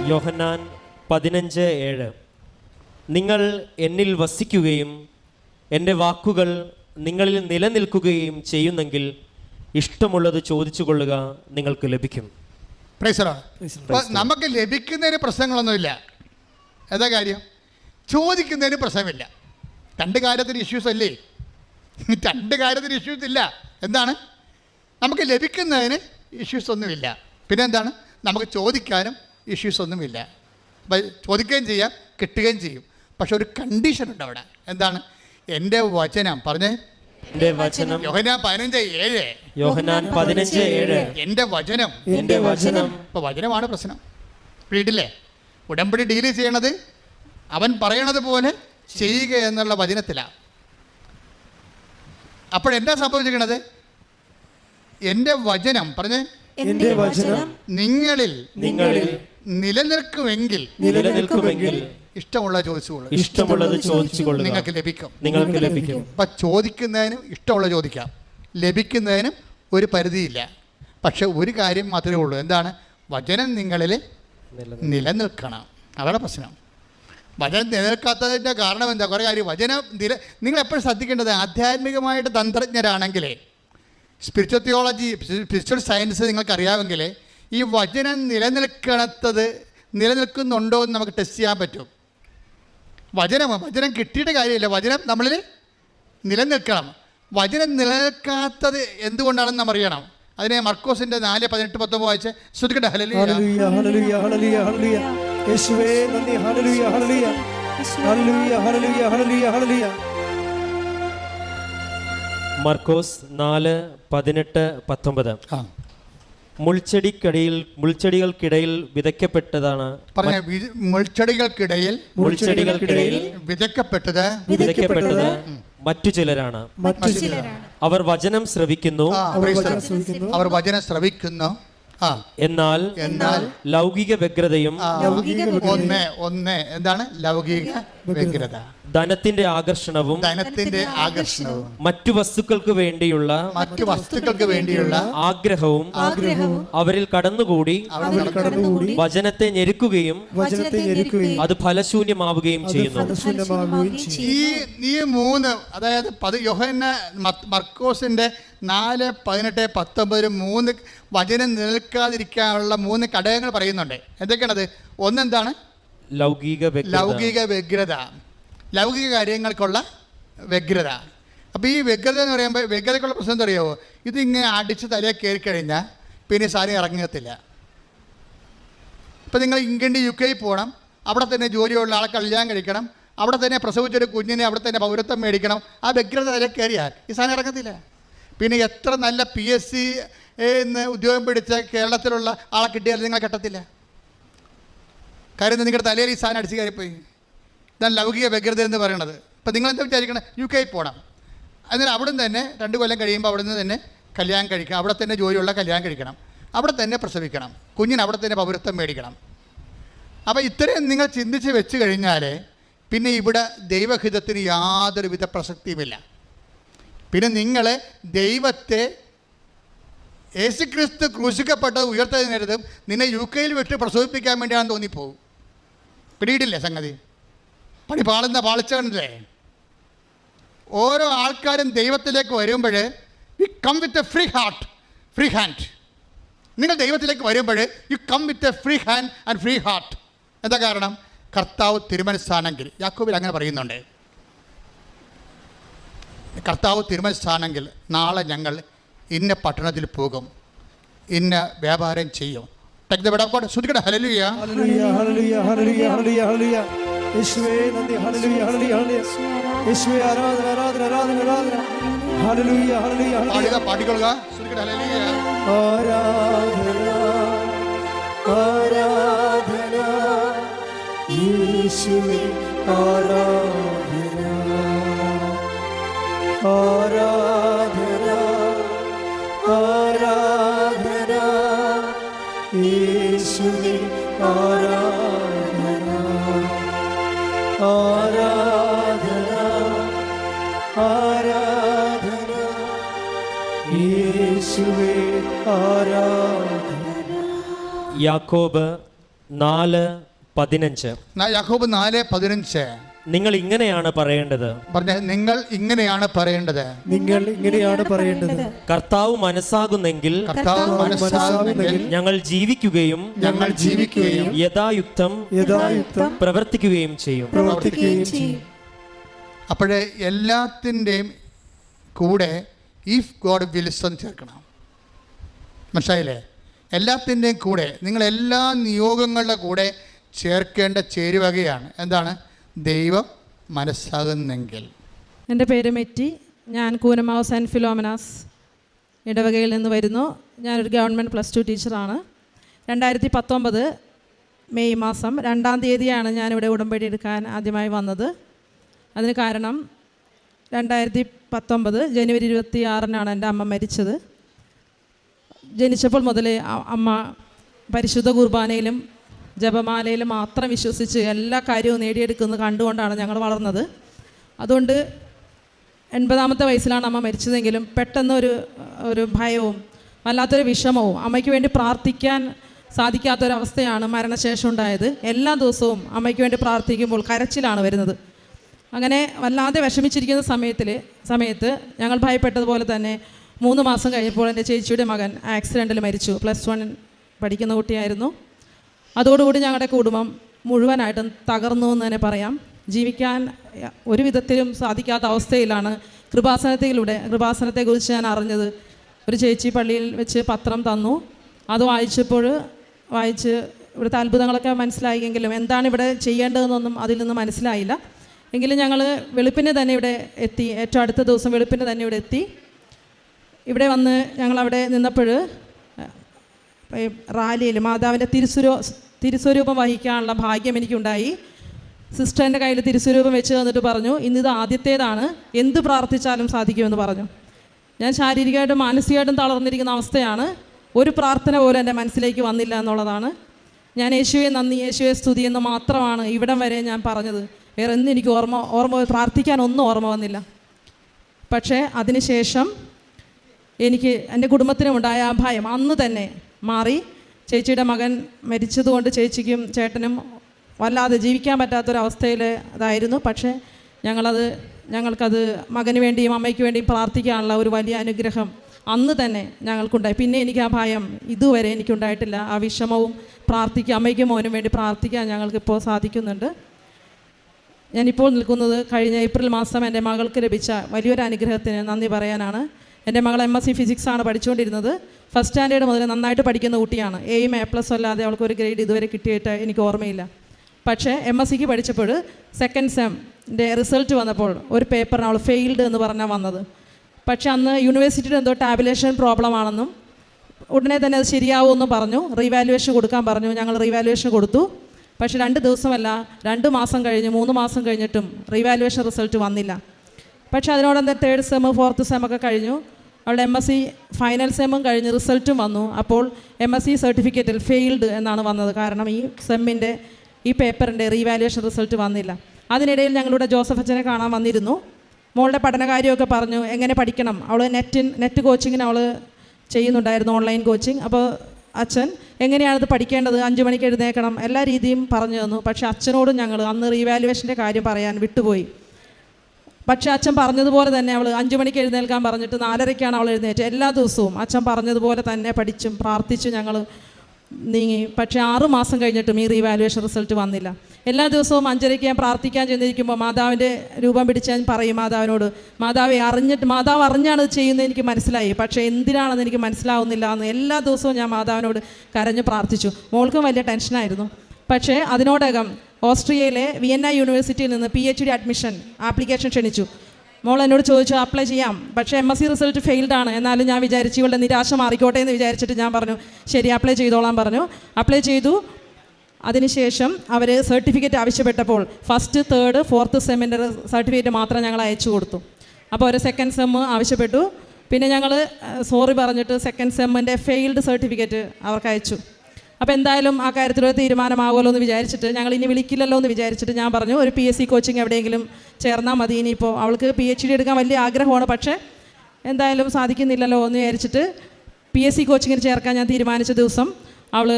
[SPEAKER 3] യോഹന്നാൻ പതിനഞ്ച് ഏഴ്. നിങ്ങൾ എന്നിൽ വസിക്കുകയും എന്റെ വാക്കുകൾ നിങ്ങളിൽ നിലനിൽക്കുകയും ചെയ്യുന്നെങ്കിൽ ഇഷ്ടമുള്ളത് ചോദിച്ചു കൊള്ളുക നിങ്ങൾക്ക് ലഭിക്കും.
[SPEAKER 2] നമുക്ക് ലഭിക്കുന്നതിന് പ്രശ്നങ്ങളൊന്നുമില്ല. എന്താ കാര്യം? ചോദിക്കുന്നതിന് പ്രശ്നമില്ല. രണ്ട് കാര്യത്തിന് ഇഷ്യൂസ് അല്ലേ? രണ്ട് കാര്യത്തിന് ഇഷ്യൂസ് ഇല്ല. എന്താണ്? നമുക്ക് ലഭിക്കുന്നതിന് ഇഷ്യൂസ് ഒന്നുമില്ല. പിന്നെ എന്താണ് നമുക്ക് ചോദിക്കാനും ഇഷ്യൂസ് ഒന്നുമില്ല. അപ്പം ചോദിക്കുകയും ചെയ്യാം കിട്ടുകയും ചെയ്യും. പക്ഷെ ഒരു കണ്ടീഷൻ ഉണ്ട് അവിടെ. എന്താണ്? എന്റെ വചനം പറഞ്ഞേ.
[SPEAKER 3] എന്റെ വചനം
[SPEAKER 2] യോഹനാൻ പതിനഞ്ച് ഏഴ്.
[SPEAKER 3] യോഹന്നാൻ പതിനഞ്ച് ഏഴ്.
[SPEAKER 2] എന്റെ വചനം.
[SPEAKER 3] എന്റെ വചനം.
[SPEAKER 2] ഇപ്പൊ വചനമാണ് പ്രശ്നം. വീട്ടിലെ ഉടമ്പടി ഡീൽ ചെയ്യണത് അവൻ പറയണത് പോലെ ചെയ്യുക എന്നുള്ള വചനത്തിലാണ് അപ്പോഴെന്താ സംഭവിച്ചിരിക്കണത്? എന്റെ വചനം പറഞ്ഞ്.
[SPEAKER 1] എന്റെ വചനം
[SPEAKER 2] നിങ്ങളിൽ
[SPEAKER 3] നിങ്ങളിൽ
[SPEAKER 2] നിലനിൽക്കുമെങ്കിൽ
[SPEAKER 3] നിലനിൽക്കുമെങ്കിൽ
[SPEAKER 2] ഇഷ്ടമുള്ള ചോദിച്ചുകൊള്ളു
[SPEAKER 3] ഇഷ്ടമുള്ളത് ചോദിച്ചുകൊള്ളു
[SPEAKER 2] നിങ്ങൾക്ക് ലഭിക്കും.
[SPEAKER 3] നിങ്ങൾക്ക് ലഭിക്കും.
[SPEAKER 2] അപ്പം ചോദിക്കുന്നതിനും ഇഷ്ടമുള്ള ചോദിക്കാം. ലഭിക്കുന്നതിനും ഒരു പരിധിയില്ല. പക്ഷെ ഒരു കാര്യം മാത്രമേ ഉള്ളൂ. എന്താണ്? വചനം നിങ്ങളിൽ നിലനിൽക്കണം. അതാണ് പ്രശ്നം. വചനം നിലനിൽക്കാത്തതിന്റെ കാരണം എന്താ? കുറേ കാര്യം. വചനം നില നിങ്ങൾ എപ്പോഴും ശ്രദ്ധിക്കേണ്ടത് ആധ്യാത്മികമായിട്ട് തന്ത്രജ്ഞരാണെങ്കിലേ സ്പിരിച്വൽ തിയോളജി സ്പിരിച്വൽ സയൻസ് നിങ്ങൾക്കറിയാമെങ്കിൽ ഈ വചനം നിലനിൽക്കണത്തത് നിലനിൽക്കുന്നുണ്ടോ എന്ന് നമുക്ക് ടെസ്റ്റ് ചെയ്യാൻ പറ്റും. വചനം വചനം കിട്ടിയിട്ട് കാര്യമില്ല. വചനം നമ്മളിൽ നിലനിൽക്കണം. വചനം നിലനിൽക്കാത്തത് എന്തുകൊണ്ടാണെന്ന് നമ്മൾ അറിയണം. അതിനെ മർക്കോസിന്റെ നാല് പതിനെട്ട് പത്തൊമ്പത് വായിച്ച് ശ്രദ്ധിക്കട്ടെ. ഹല്ലേലൂയ.
[SPEAKER 1] ഹല്ലേലൂയ ഹല്ലേലൂയ ഹല്ലേലൂയ ഹല്ലേലൂയ. യേശുവേ ഹല്ലേലൂയ ഹല്ലേലൂയ. ഹല്ലേലൂയ ഹല്ലേലൂയ ഹല്ലേലൂയ ഹല്ലേലൂയ.
[SPEAKER 3] മർക്കോസ് നാല് പതിനെട്ട് പത്തൊമ്പത്.
[SPEAKER 2] ആ.
[SPEAKER 3] മുൾച്ചെടിക്കടിയിൽ മുൾച്ചെടികൾക്കിടയിൽ വിതയ്ക്കപ്പെട്ടതാണ്
[SPEAKER 2] പറഞ്ഞ വി- മുൾച്ചെടികൾക്കിടയിൽ
[SPEAKER 3] മുൾച്ചെടികൾക്കിടയിൽ
[SPEAKER 2] വിതയ്ക്കപ്പെട്ടത്?
[SPEAKER 3] വിതയ്ക്കപ്പെട്ടത് മറ്റു ചിലരാണ്.
[SPEAKER 1] മറ്റു ചിലരാണ്.
[SPEAKER 3] അവർ വചനം ശ്രവിക്കുന്നു.
[SPEAKER 2] ആ, praise the Lord. അവർ വചനം ശ്രവിക്കുന്നു.
[SPEAKER 3] എന്നാൽ
[SPEAKER 2] എന്നാൽ
[SPEAKER 3] ലൗകിക വ്യഗ്രതയും
[SPEAKER 2] ഒന്ന് ഒന്ന് എന്താണ്? ലൗകിക വ്യഗ്രത.
[SPEAKER 3] ധനത്തിന്റെ ആകർഷണവും
[SPEAKER 2] ധനത്തിന്റെ ആകർഷണവും.
[SPEAKER 3] മറ്റു വസ്തുക്കൾക്ക് വേണ്ടിയുള്ള
[SPEAKER 2] മറ്റു വസ്തുക്കൾക്ക് വേണ്ടിയുള്ള
[SPEAKER 3] ആഗ്രഹവും
[SPEAKER 4] ആഗ്രഹവും
[SPEAKER 3] അവരിൽ കടന്നുകൂടി വചനത്തെ ഞെരുക്കുകയും
[SPEAKER 1] വചനത്തെ ഞെരുക്കുകയും
[SPEAKER 3] അത് ഫലശൂന്യമാവുകയും ചെയ്യുന്നു.
[SPEAKER 2] ഈ ഈ മൂന്ന് അതായത് പത് യോഹന്ന മർക്കോസിന്റെ നാല് പതിനെട്ട് പത്തൊമ്പത് മൂന്ന് വചനം നിൽക്കാതിരിക്കാനുള്ള മൂന്ന് ഘടകങ്ങൾ പറയുന്നുണ്ട്. എന്തൊക്കെയാണത്? ഒന്നെന്താണ്?
[SPEAKER 3] ലൗകിക
[SPEAKER 2] ലൗകിക വ്യഗ്രത. ലൗകിക കാര്യങ്ങൾക്കുള്ള വ്യഗ്രത. അപ്പോൾ ഈ വ്യഗ്രത എന്ന് പറയുമ്പോൾ വ്യഗ്രതയ്ക്കുള്ള പ്രശ്നം എന്താ അറിയാമോ ഇതിങ്ങനെ അടിച്ച് തലയെ കയറി കഴിഞ്ഞാൽ പിന്നെ സാരി സാധനം ഇറങ്ങത്തില്ല. ഇപ്പം നിങ്ങൾ ഇംഗ്ലണ്ട് യു കെയിൽ പോകണം. അവിടെ തന്നെ ജോലിയുള്ള ആളെ കല്യാണം കഴിക്കണം. അവിടെ തന്നെ പ്രസവിച്ചൊരു കുഞ്ഞിനെ അവിടെ തന്നെ പൗരത്വം മേടിക്കണം. ആ വ്യഗ്രത തലയിൽ കയറിയാൽ ഈ സാധനം ഇറങ്ങത്തില്ല. പിന്നെ എത്ര നല്ല പി എസ് സി ഉദ്യോഗം പിടിച്ച കേരളത്തിലുള്ള ആളെ കിട്ടിയാൽ നിങ്ങൾ കെട്ടത്തില്ല. കാര്യം നിങ്ങളുടെ തലയിൽ ഈ സാധനം അടിച്ചു കയറിപ്പോയി. ഇതാണ് ലൗകിക വ്യഗ്രത എന്ന് പറയുന്നത് ഇപ്പം നിങ്ങൾ എന്താ വിചാരിക്കണം? യു കെയിൽ പോകണം എന്നാൽ അവിടെ നിന്ന് തന്നെ രണ്ട് കൊല്ലം കഴിയുമ്പോൾ അവിടെ നിന്ന് തന്നെ കല്യാണം കഴിക്കണം. അവിടെ തന്നെ ജോലിയുള്ള കല്യാണം കഴിക്കണം. അവിടെ തന്നെ പ്രസവിക്കണം. കുഞ്ഞിന് അവിടെ തന്നെ പൗരത്വം മേടിക്കണം. അപ്പോൾ ഇത്രയും നിങ്ങൾ ചിന്തിച്ച് വെച്ച് കഴിഞ്ഞാൽ പിന്നെ ഇവിടെ ദൈവഹിതത്തിന് യാതൊരുവിധ പ്രസക്തിയുമില്ല. പിന്നെ നിങ്ങളെ ദൈവത്തെ യേശുക്രിസ്തു ക്രൂശിക്കപ്പെട്ടത് ഉയർത്തതിന് നേരത്തും നിന്നെ യു കെയിൽ വിട്ട് പ്രസവിപ്പിക്കാൻ വേണ്ടിയാണെന്ന് തോന്നിപ്പോവും പിടിയിട്ടില്ലേ സംഗതി? പണി പാളുന്ന പാളിച്ച ഓരോ ആൾക്കാരും ദൈവത്തിലേക്ക് വരുമ്പോൾ you come with a free heart free hand നിങ്ങൾ ദൈവത്തിലേക്ക് വരുമ്പോൾ you come with a free hand and free heart എന്താ കാരണം? കർത്താവ് തിരുമനസ്സാണെങ്കിൽ. യാക്കോബിൽ അങ്ങനെ പറയുന്നുണ്ട്. കർത്താവ് തീരുമാനിച്ചാണെങ്കിൽ നാളെ ഞങ്ങൾ ഇന്ന പട്ടണത്തിൽ പോകും. ഇന്ന വ്യാപാരം ചെയ്യും. ഹല്ലേലൂയ.
[SPEAKER 1] ഹല്ലേലൂയ
[SPEAKER 2] പാടുക പാടിക്കൊള്ളുക.
[SPEAKER 1] ആരാധന ആരാധന. യേശുവേ ആരാധന.
[SPEAKER 3] യാക്കോബ് നാല് പതിനഞ്ച്.
[SPEAKER 2] ന- യാക്കോബ് നാല് പതിനഞ്ച്.
[SPEAKER 3] നിങ്ങൾ ഇങ്ങനെയാണ് പറയേണ്ടത്.
[SPEAKER 2] പറഞ്ഞ നിങ്ങൾ ഇങ്ങനെയാണ് പറയേണ്ടത്.
[SPEAKER 1] നിങ്ങൾ ഇങ്ങനെയാണ് പറയേണ്ടത്.
[SPEAKER 3] കർത്താവ് മനസ്സാകുന്നെങ്കിൽ
[SPEAKER 2] കർത്താവ് മനസ്സാകുന്നെങ്കിൽ
[SPEAKER 3] ഞങ്ങൾ ജീവിക്കുകയും
[SPEAKER 2] ഞങ്ങൾ ജീവിക്കുകയും
[SPEAKER 3] യഥായുക്തം
[SPEAKER 1] യഥായുക്തം
[SPEAKER 3] പ്രവർത്തിക്കുകയും ചെയ്യും.
[SPEAKER 1] പ്രവർത്തിക്കുകയും ചെയ്യും.
[SPEAKER 2] അപ്പോഴേ എല്ലാത്തിന്റെയും കൂടെ ഇഫ് ഗോഡ് വിൽസ് എന്ന് ചേർക്കണം മനസ്സിലായില്ലേ? എല്ലാത്തിന്റെയും കൂടെ നിങ്ങൾ എല്ലാ നിയോഗങ്ങളുടെ കൂടെ ചേർക്കേണ്ട ചേരുവകയാണ്. എന്താണ്? ദൈവം മനസ്സാകുന്നെങ്കിൽ.
[SPEAKER 4] എന്റെ പേര് മെറ്റി. ഞാൻ കൂനമാവ് സെന്റ് ഫിലോമനാസ് ഇടവകയിൽ നിന്ന് വരുന്നു. ഞാനൊരു ഗവൺമെന്റ് പ്ലസ് ടു ടീച്ചറാണ്. രണ്ടായിരത്തി പത്തൊമ്പത് മെയ് മാസം രണ്ടാം തീയതിയാണ് ഞാനിവിടെ ഉടമ്പടി എടുക്കാൻ ആദ്യമായി വന്നത്. അതിന് കാരണം രണ്ടായിരത്തി പത്തൊമ്പത് ജനുവരി ഇരുപത്തി ആറിനാണ് എന്റെ അമ്മ മരിച്ചത്. ജനിച്ചപ്പോൾ മുതലേ അമ്മ പരിശുദ്ധ കുർബാനയിലും ജപമാലയിലും മാത്രം വിശ്വസിച്ച് എല്ലാ കാര്യവും നേടിയെടുക്കുന്നത് കണ്ടുകൊണ്ടാണ് ഞങ്ങൾ വളർന്നത്. അതുകൊണ്ട് എൺപതാമത്തെ വയസ്സിലാണ് അമ്മ മരിച്ചതെങ്കിലും പെട്ടെന്നൊരു ഒരു ഭയവും വല്ലാത്തൊരു വിഷമവും അമ്മയ്ക്ക് വേണ്ടി പ്രാർത്ഥിക്കാൻ സാധിക്കാത്തൊരവസ്ഥയാണ് മരണശേഷം ഉണ്ടായത്. എല്ലാ ദിവസവും അമ്മയ്ക്ക് വേണ്ടി പ്രാർത്ഥിക്കുമ്പോൾ കരച്ചിലാണ് വരുന്നത്. അങ്ങനെ വല്ലാതെ വിഷമിച്ചിരിക്കുന്ന സമയത്തിൽ സമയത്ത് ഞങ്ങൾ ഭയപ്പെട്ടതുപോലെ തന്നെ മൂന്ന് മാസം കഴിഞ്ഞപ്പോൾ എന്റെ ചേച്ചിയുടെ മകൻ ആക്സിഡന്റിൽ മരിച്ചു. പ്ലസ് വൺ പഠിക്കുന്ന കുട്ടിയായിരുന്നു. അതോടുകൂടി ഞങ്ങളുടെ കുടുംബം മുഴുവനായിട്ടും തകർന്നു എന്ന് തന്നെ പറയാം. ജീവിക്കാൻ ഒരു വിധത്തിലും സാധിക്കാത്ത അവസ്ഥയിലാണ് കൃപാസനത്തിലൂടെ കൃപാസനത്തെക്കുറിച്ച് ഞാൻ അറിഞ്ഞത്. ഒരു ചേച്ചി പള്ളിയിൽ വെച്ച് പത്രം തന്നു. അത് വായിച്ചപ്പോൾ വായിച്ച് ഇവിടുത്തെ അത്ഭുതങ്ങളൊക്കെ മനസ്സിലായെങ്കിലും എന്താണ് ഇവിടെ ചെയ്യേണ്ടതെന്നൊന്നും അതിൽ നിന്ന് മനസ്സിലായില്ല. എങ്കിലും ഞങ്ങൾ വെളുപ്പിന് തന്നെ ഇവിടെ എത്തി ഏറ്റവും അടുത്ത ദിവസം വെളുപ്പിന് തന്നെ ഇവിടെ എത്തി. ഇവിടെ വന്ന് ഞങ്ങളവിടെ നിന്നപ്പോൾ ഈ റാലിയിൽ മാതാവിന്റെ തിരുസ്വരൂ തിരുസ്വരൂപം വഹിക്കാനുള്ള ഭാഗ്യം എനിക്കുണ്ടായി. സിസ്റ്ററിന്റെ കയ്യിൽ തിരുസ്വരൂപം വെച്ച് തന്നിട്ട് പറഞ്ഞു ഇന്നിത് ആദ്യത്തേതാണ്. എന്ത് പ്രാർത്ഥിച്ചാലും സാധിക്കുമെന്ന് പറഞ്ഞു. ഞാൻ ശാരീരികമായിട്ടും മാനസികമായിട്ടും തളർന്നിരിക്കുന്ന അവസ്ഥയാണ്. ഒരു പ്രാർത്ഥന പോലും എന്റെ മനസ്സിലേക്ക് വന്നില്ല എന്നുള്ളതാണ്. ഞാൻ യേശുവെ നന്ദി യേശുവെ സ്തുതി എന്ന് മാത്രമാണ് ഇവിടം വരെ ഞാൻ പറഞ്ഞത്. വേറെ ഒന്നും എനിക്ക് ഓർമ്മ ഓർമ്മ പ്രാർത്ഥിക്കാനൊന്നും ഓർമ്മ വന്നില്ല. പക്ഷേ അതിനുശേഷം എനിക്ക് എന്റെ കുടുംബത്തിനുമുണ്ടായ ആ ഭയം അന്ന് തന്നെ മാറി. ചേച്ചിയുടെ മകൻ മരിച്ചതുകൊണ്ട് ചേച്ചിക്കും ചേട്ടനും വല്ലാതെ ജീവിക്കാൻ പറ്റാത്തൊരവസ്ഥയിൽ അതായിരുന്നു. പക്ഷേ ഞങ്ങളത് ഞങ്ങൾക്കത് മകന് വേണ്ടിയും അമ്മയ്ക്ക് വേണ്ടിയും പ്രാർത്ഥിക്കാനുള്ള ഒരു വലിയ അനുഗ്രഹം അന്ന് തന്നെ ഞങ്ങൾക്കുണ്ടായി. പിന്നെ എനിക്ക് ആ ഭയം ഇതുവരെ എനിക്കുണ്ടായിട്ടില്ല. ആ വിഷമവും പ്രാർത്ഥിക്കുക അമ്മയ്ക്കും മോനും വേണ്ടി പ്രാർത്ഥിക്കാൻ ഞങ്ങൾക്കിപ്പോൾ സാധിക്കുന്നുണ്ട്. ഞാനിപ്പോൾ നിൽക്കുന്നത് കഴിഞ്ഞ ഏപ്രിൽ മാസം എന്റെ മകൾക്ക് ലഭിച്ച വലിയൊരു അനുഗ്രഹത്തിന് നന്ദി പറയാനാണ്. എന്റെ മകൾ എം എസ് സി ഫിസിക്സ് ആണ് പഠിച്ചുകൊണ്ടിരുന്നത്. ഫസ്റ്റ് സ്റ്റാൻഡേർഡ് മുതൽ നന്നായിട്ട് പഠിക്കുന്ന കുട്ടിയാണ്. എയും എ പ്ലസ് അല്ലാതെ അവൾക്ക് ഒരു ഗ്രേഡ് ഇതുവരെ കിട്ടിയിട്ട് എനിക്ക് ഓർമ്മയില്ല. പക്ഷേ എം എസ് സിക്ക് പഠിച്ചപ്പോൾ സെക്കൻഡ് സെമ്മിന്റെ റിസൾട്ട് വന്നപ്പോൾ ഒരു പേപ്പറിന് അവൾ ഫെയിൽഡ് എന്ന് പറഞ്ഞാൽ വന്നത്. പക്ഷേ അന്ന് യൂണിവേഴ്സിറ്റിയുടെ എന്തോ ടാബുലേഷൻ പ്രോബ്ലം ആണെന്നും ഉടനെ തന്നെ അത് ശരിയാവുമെന്ന് പറഞ്ഞു. റീവാലുവേഷൻ കൊടുക്കാൻ പറഞ്ഞു. ഞങ്ങൾ റീവാലുവേഷൻ കൊടുത്തു. പക്ഷേ രണ്ട് ദിവസമല്ല രണ്ട് മാസം കഴിഞ്ഞ് മൂന്ന് മാസം കഴിഞ്ഞിട്ടും റീവാലുവേഷൻ റിസൾട്ട് വന്നില്ല. പക്ഷേ അതിനോടൊന്ന് തേർഡ് സെം ഫോർത്ത് സെം ഒക്കെ കഴിഞ്ഞു. അവളുടെ എം എസ് സി ഫൈനൽ സെമ്മും കഴിഞ്ഞ് റിസൾട്ടും വന്നു. അപ്പോൾ എം എസ് സി സർട്ടിഫിക്കറ്റിൽ ഫെയിൽഡ് എന്നാണ് വന്നത്. കാരണം ഈ സെമ്മിന്റെ ഈ പേപ്പറിന്റെ റീവാലുവേഷൻ റിസൾട്ട് വന്നില്ല. അതിനിടയിൽ ഞങ്ങളുടെ ജോസഫ് അച്ഛനെ കാണാൻ വന്നിരുന്നു. മോളുടെ പഠനകാര്യമൊക്കെ പറഞ്ഞു എങ്ങനെ പഠിക്കണം? അവൾ നെറ്റിൻ നെറ്റ് കോച്ചിങ്ങിന് അവൾ ചെയ്യുന്നുണ്ടായിരുന്നു ഓൺലൈൻ കോച്ചിങ് അപ്പോൾ അച്ഛൻ എങ്ങനെയാണിത് പഠിക്കേണ്ടത്? അഞ്ച് മണിക്ക് എഴുന്നേക്കണം എല്ലാ രീതിയും പറഞ്ഞു തന്നു. പക്ഷേ അച്ഛനോടും ഞങ്ങൾ അന്ന് റീവാലുവേഷന്റെ കാര്യം പറയാൻ വിട്ടുപോയി. പക്ഷേ അച്ഛൻ പറഞ്ഞതുപോലെ തന്നെ അവൾ അഞ്ചു മണിക്ക് എഴുന്നേൽക്കാൻ പറഞ്ഞിട്ട് നാലരയ്ക്കാണ് അവൾ എഴുന്നേറ്റ്. എല്ലാ ദിവസവും അച്ഛൻ പറഞ്ഞതുപോലെ തന്നെ പഠിച്ചും പ്രാർത്ഥിച്ചും ഞങ്ങൾ നീങ്ങി. പക്ഷേ ആറ് മാസം കഴിഞ്ഞിട്ടും ഈ റീവാലുവേഷൻ റിസൾട്ട് വന്നില്ല. എല്ലാ ദിവസവും അഞ്ചരയ്ക്ക് ഞാൻ പ്രാർത്ഥിക്കാൻ ചെന്നിരിക്കുമ്പോൾ മാതാവിന്റെ രൂപം പിടിച്ച് ഞാൻ പറയും മാതാവിനോട് മാതാവെ അറിഞ്ഞിട്ട് മാതാവ് അറിഞ്ഞാണ് ചെയ്യുന്നത് എനിക്ക് മനസ്സിലായി. പക്ഷേ എന്തിനാണെന്ന് എനിക്ക് മനസ്സിലാവുന്നില്ല എന്ന് എല്ലാ ദിവസവും ഞാൻ മാതാവിനോട് കരഞ്ഞ് പ്രാർത്ഥിച്ചു. മോൾക്കും വലിയ ടെൻഷനായിരുന്നു പക്ഷേ അതിനോടകം ഓസ്ട്രിയയിലെ വിയന്ന യൂണിവേഴ്സിറ്റിയിൽ നിന്ന് P H D admission application ക്ഷണിച്ചു. മോൾ എന്നോട് ചോദിച്ചു അപ്ലൈ ചെയ്യാം. പക്ഷേ M S C result failed ആണ്. എന്നാലും ഞാൻ വിചാരിച്ചു ഇവളുടെ നിരാശ മാറിക്കോട്ടെ എന്ന് വിചാരിച്ചിട്ട് ഞാൻ പറഞ്ഞു ശരി അപ്ലൈ ചെയ്തോളാം പറഞ്ഞു. അപ്ലൈ ചെയ്തു. അതിനുശേഷം അവർ സർട്ടിഫിക്കറ്റ് ആവശ്യപ്പെട്ടപ്പോൾ ഫസ്റ്റ് തേർഡ് ഫോർത്ത് സെമ്മിന്റെ സർട്ടിഫിക്കറ്റ് മാത്രം ഞങ്ങൾ അയച്ചു കൊടുത്തു. അപ്പോൾ ഒരു സെക്കൻഡ് സെമ്മ് ആവശ്യപ്പെട്ടു. പിന്നെ ഞങ്ങൾ സോറി പറഞ്ഞിട്ട് സെക്കൻഡ് സെമ്മിന്റെ ഫെയിൽഡ് സർട്ടിഫിക്കറ്റ് അവർക്ക് അയച്ചു. അപ്പോൾ എന്തായാലും ആ കാര്യത്തിലൊരു തീരുമാനമാകുമല്ലോ എന്ന് വിചാരിച്ചിട്ട് ഞങ്ങൾ ഇനി വിളിക്കില്ലല്ലോ എന്ന് വിചാരിച്ചിട്ട് ഞാൻ പറഞ്ഞു ഒരു പി എസ് സി കോച്ചിങ് എവിടെയെങ്കിലും ചേർന്നാൽ മതി ഇനിയിപ്പോൾ അവൾക്ക് പി എച്ച് ഡി എടുക്കാൻ വലിയ ആഗ്രഹമാണ് പക്ഷേ എന്തായാലും സാധിക്കുന്നില്ലല്ലോ എന്ന് വിചാരിച്ചിട്ട് പി എസ് സി കോച്ചിങ്ങിന് ചേർക്കാൻ ഞാൻ തീരുമാനിച്ച ദിവസം അവൾ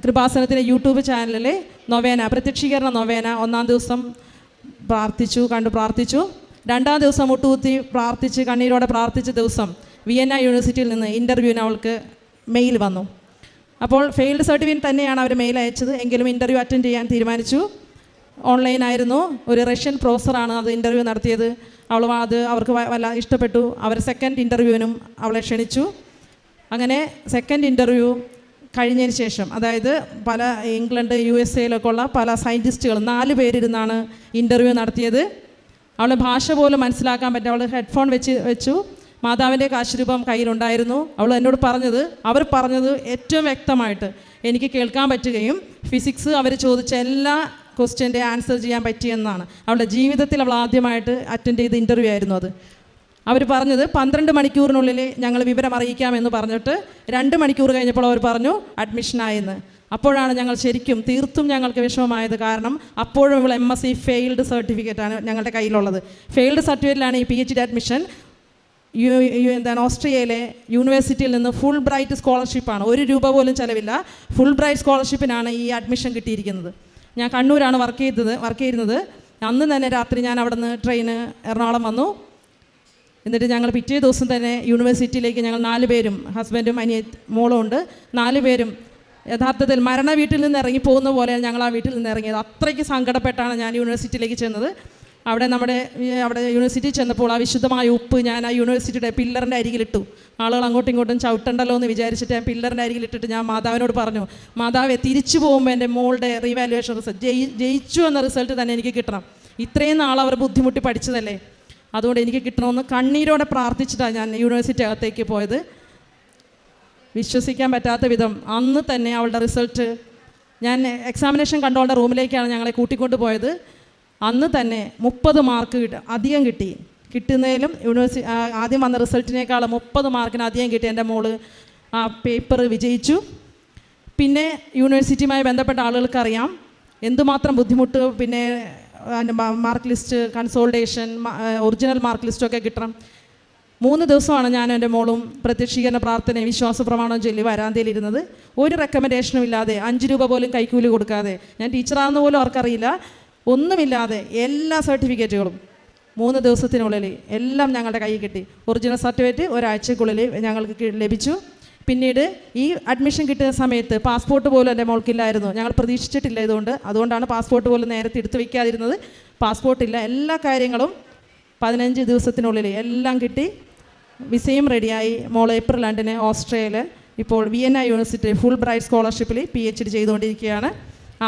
[SPEAKER 4] കൃപാസനത്തിന്റെ യൂട്യൂബ് ചാനലിലെ നൊവേന പ്രത്യക്ഷീകരണ നൊവേന ഒന്നാം ദിവസം പ്രാർത്ഥിച്ചു കണ്ടു പ്രാർത്ഥിച്ചു. രണ്ടാം ദിവസം മുട്ടുകുത്തി പ്രാർത്ഥിച്ച് കണ്ണീരോടെ പ്രാർത്ഥിച്ച ദിവസം വിയന്ന യൂണിവേഴ്സിറ്റിയിൽ നിന്ന് ഇന്റർവ്യൂവിന് അവൾക്ക് മെയിൽ വന്നു. അപ്പോൾ ഫെയിൽഡ് സർട്ടിഫിക്കറ്റ് തന്നെയാണ് അവർ മെയിൽ അയച്ചത്. എങ്കിലും ഇന്റർവ്യൂ അറ്റൻഡ് ചെയ്യാൻ തീരുമാനിച്ചു. ഓൺലൈനായിരുന്നു ഒരു റഷ്യൻ പ്രൊഫസറാണ് അത് ഇന്റർവ്യൂ നടത്തിയത്. അവൾ അത് അവർക്ക് വല്ല ഇഷ്ടപ്പെട്ടു. അവർ സെക്കൻഡ് ഇന്റർവ്യൂവിനും അവളെ ക്ഷണിച്ചു. അങ്ങനെ സെക്കൻഡ് ഇന്റർവ്യൂ കഴിഞ്ഞതിന് ശേഷം അതായത് പല ഇംഗ്ലണ്ട് യു എസ് എയിലൊക്കെ ഉള്ള പല സയന്റിസ്റ്റുകൾ നാല് പേരിരുന്നാണ് ഇന്റർവ്യൂ നടത്തിയത്. അവളെ ഭാഷ പോലും മനസ്സിലാക്കാൻ പറ്റും അവൾ ഹെഡ്ഫോൺ വെച്ച് വെച്ചു. മാതാവിന്റെ കാശുരൂപം കയ്യിലുണ്ടായിരുന്നു. അവൾ എന്നോട് പറഞ്ഞത് അവർ പറഞ്ഞത് ഏറ്റവും വ്യക്തമായിട്ട് എനിക്ക് കേൾക്കാൻ പറ്റുകയും ഫിസിക്സ് അവർ ചോദിച്ച എല്ലാ ക്വസ്റ്റ്യന്റെ ആൻസർ ചെയ്യാൻ പറ്റിയെന്നാണ്. അവളുടെ ജീവിതത്തിൽ അവൾ ആദ്യമായിട്ട് അറ്റൻഡ് ചെയ്ത ഇന്റർവ്യൂ ആയിരുന്നു അത്. അവർ പറഞ്ഞത് പന്ത്രണ്ട് മണിക്കൂറിനുള്ളിൽ ഞങ്ങൾ വിവരം അറിയിക്കാമെന്ന് പറഞ്ഞിട്ട് രണ്ട് മണിക്കൂർ കഴിഞ്ഞപ്പോൾ അവർ പറഞ്ഞു അഡ്മിഷനായെന്ന് അപ്പോഴാണ് ഞങ്ങൾ ശരിക്കും തീർത്തും ഞങ്ങൾക്ക് വിഷമമായത് കാരണം അപ്പോഴും ഇവൾ എം എസ് സി ഫെയിൽഡ് സർട്ടിഫിക്കറ്റാണ് ഞങ്ങളുടെ കയ്യിലുള്ളത്. ഫെയിൽഡ് സർട്ടിഫിക്കറ്റിലാണ് ഈ പി എച്ച് ഡി അഡ്മിഷൻ എന്താണ് ഓസ്ട്രിയയിലെ യൂണിവേഴ്സിറ്റിയിൽ നിന്ന് ഫുൾ ബ്രൈറ്റ് സ്കോളർഷിപ്പാണ് ഒരു രൂപ പോലും ചിലവില്ല. ഫുൾ ബ്രൈറ്റ് സ്കോളർഷിപ്പിനാണ് ഈ അഡ്മിഷൻ കിട്ടിയിരിക്കുന്നത്. ഞാൻ കണ്ണൂരാണ് വർക്ക് ചെയ്തത് വർക്ക് ചെയ്യുന്നത് അന്ന് തന്നെ രാത്രി ഞാൻ അവിടെ നിന്ന് ട്രെയിന് എറണാകുളം വന്നു. എന്നിട്ട് ഞങ്ങൾ പിറ്റേ ദിവസം തന്നെ യൂണിവേഴ്സിറ്റിയിലേക്ക് ഞങ്ങൾ നാല് പേരും ഹസ്ബൻഡും അനിയ മോളും ഉണ്ട്. നാല് പേരും യഥാർത്ഥത്തിൽ മരണ വീട്ടിൽ നിന്ന് ഇറങ്ങി പോകുന്ന പോലെയാണ് ഞങ്ങൾ ആ വീട്ടിൽ നിന്ന് ഇറങ്ങിയത്. അത്രയ്ക്ക് സങ്കടപ്പെട്ടാണ് ഞാൻ യൂണിവേഴ്സിറ്റിയിലേക്ക് ചെന്നത്. അവിടെ നമ്മുടെ അവിടെ യൂണിവേഴ്സിറ്റി ചെന്നപ്പോൾ ആ വിശുദ്ധമായ ഉപ്പ് ഞാൻ ആ യൂണിവേഴ്സിറ്റിയുടെ പില്ലറിന്റെ അരികിലിട്ടു. ആളുകൾ അങ്ങോട്ടും ഇങ്ങോട്ടും ചവിട്ടണ്ടല്ലോ എന്ന് വിചാരിച്ചിട്ട് ഞാൻ പില്ലറിന്റെ അരികിലിട്ടിട്ട് ഞാൻ മാതാവിനോട് പറഞ്ഞു മാതാവെ തിരിച്ചു പോകുമ്പോൾ എന്റെ മോളുടെ റീവാലുവേഷൻ റിസൾട്ട് ജയി ജയിച്ചു എന്ന റിസൾട്ട് തന്നെ എനിക്ക് കിട്ടണം. ഇത്രയും നാൾ അവർ ബുദ്ധിമുട്ടി പഠിച്ചതല്ലേ? അതുകൊണ്ട് എനിക്ക് കിട്ടണമെന്ന് കണ്ണീരോടെ പ്രാർത്ഥിച്ചിട്ടാണ് ഞാൻ യൂണിവേഴ്സിറ്റി അകത്തേക്ക് പോയത്. വിശ്വസിക്കാൻ പറ്റാത്ത വിധം അന്ന് തന്നെ അവളുടെ റിസൾട്ട് ഞാൻ എക്സാമിനേഷൻ കണ്ടോളുടെ റൂമിലേക്കാണ് ഞങ്ങളെ കൂട്ടിക്കൊണ്ട് പോയത്. അന്ന് തന്നെ മുപ്പത് മാർക്ക് കിട്ടി അധികം കിട്ടി. കിട്ടുന്നതിലും യൂണിവേഴ്സിറ്റി ആദ്യം വന്ന റിസൾട്ടിനേക്കാൾ മുപ്പത് മാർക്കിന് അധികം കിട്ടി എന്റെ മോൾ ആ പേപ്പർ വിജയിച്ചു. പിന്നെ യൂണിവേഴ്സിറ്റിയുമായി ബന്ധപ്പെട്ട ആളുകൾക്കറിയാം എന്തുമാത്രം ബുദ്ധിമുട്ട് പിന്നെ mark list consultation original mark ലിസ്റ്റൊക്കെ കിട്ടണം. മൂന്ന് ദിവസമാണ് ഞാൻ എന്റെ മോളും പ്രത്യക്ഷീകരണ പ്രാർത്ഥനയും വിശ്വാസ പ്രമാണം ചൊല്ലി വരാന്തയിലിരുന്നത്. ഒരു റെക്കമെൻഡേഷനും ഇല്ലാതെ അഞ്ച് രൂപ പോലും കൈക്കൂലി കൊടുക്കാതെ. ഞാൻ ടീച്ചറാണെന്ന് പോലും അവർക്കറിയില്ല. ഒന്നുമില്ലാതെ എല്ലാ സർട്ടിഫിക്കറ്റുകളും മൂന്ന് ദിവസത്തിനുള്ളിൽ എല്ലാം ഞങ്ങളുടെ കയ്യിൽ കിട്ടി. ഒറിജിനൽ സർട്ടിഫിക്കറ്റ് ഒരാഴ്ചക്കുള്ളിൽ ഞങ്ങൾക്ക് ലഭിച്ചു. പിന്നീട് ഈ അഡ്മിഷൻ കിട്ടുന്ന സമയത്ത് പാസ്പോർട്ട് പോലും എന്റെ മോൾക്കില്ലായിരുന്നു. ഞങ്ങൾ പ്രതീക്ഷിച്ചിട്ടില്ല ഇതുകൊണ്ട്. അതുകൊണ്ടാണ് പാസ്പോർട്ട് പോലും നേരത്തെ എടുത്തു വയ്ക്കാതിരുന്നത് പാസ്പോർട്ടില്ല എല്ലാ കാര്യങ്ങളും പതിനഞ്ച് ദിവസത്തിനുള്ളിൽ എല്ലാം കിട്ടി. വിസയും റെഡിയായി മോൾ ഏപ്രിൽ രണ്ടിന് ഓസ്ട്രേലിയയിൽ ഇപ്പോൾ വിയന്ന യൂണിവേഴ്സിറ്റി ഫുൾ ബ്രൈറ്റ് സ്കോളർഷിപ്പിൽ പി എച്ച് ഡി ചെയ്തുകൊണ്ടിരിക്കുകയാണ്.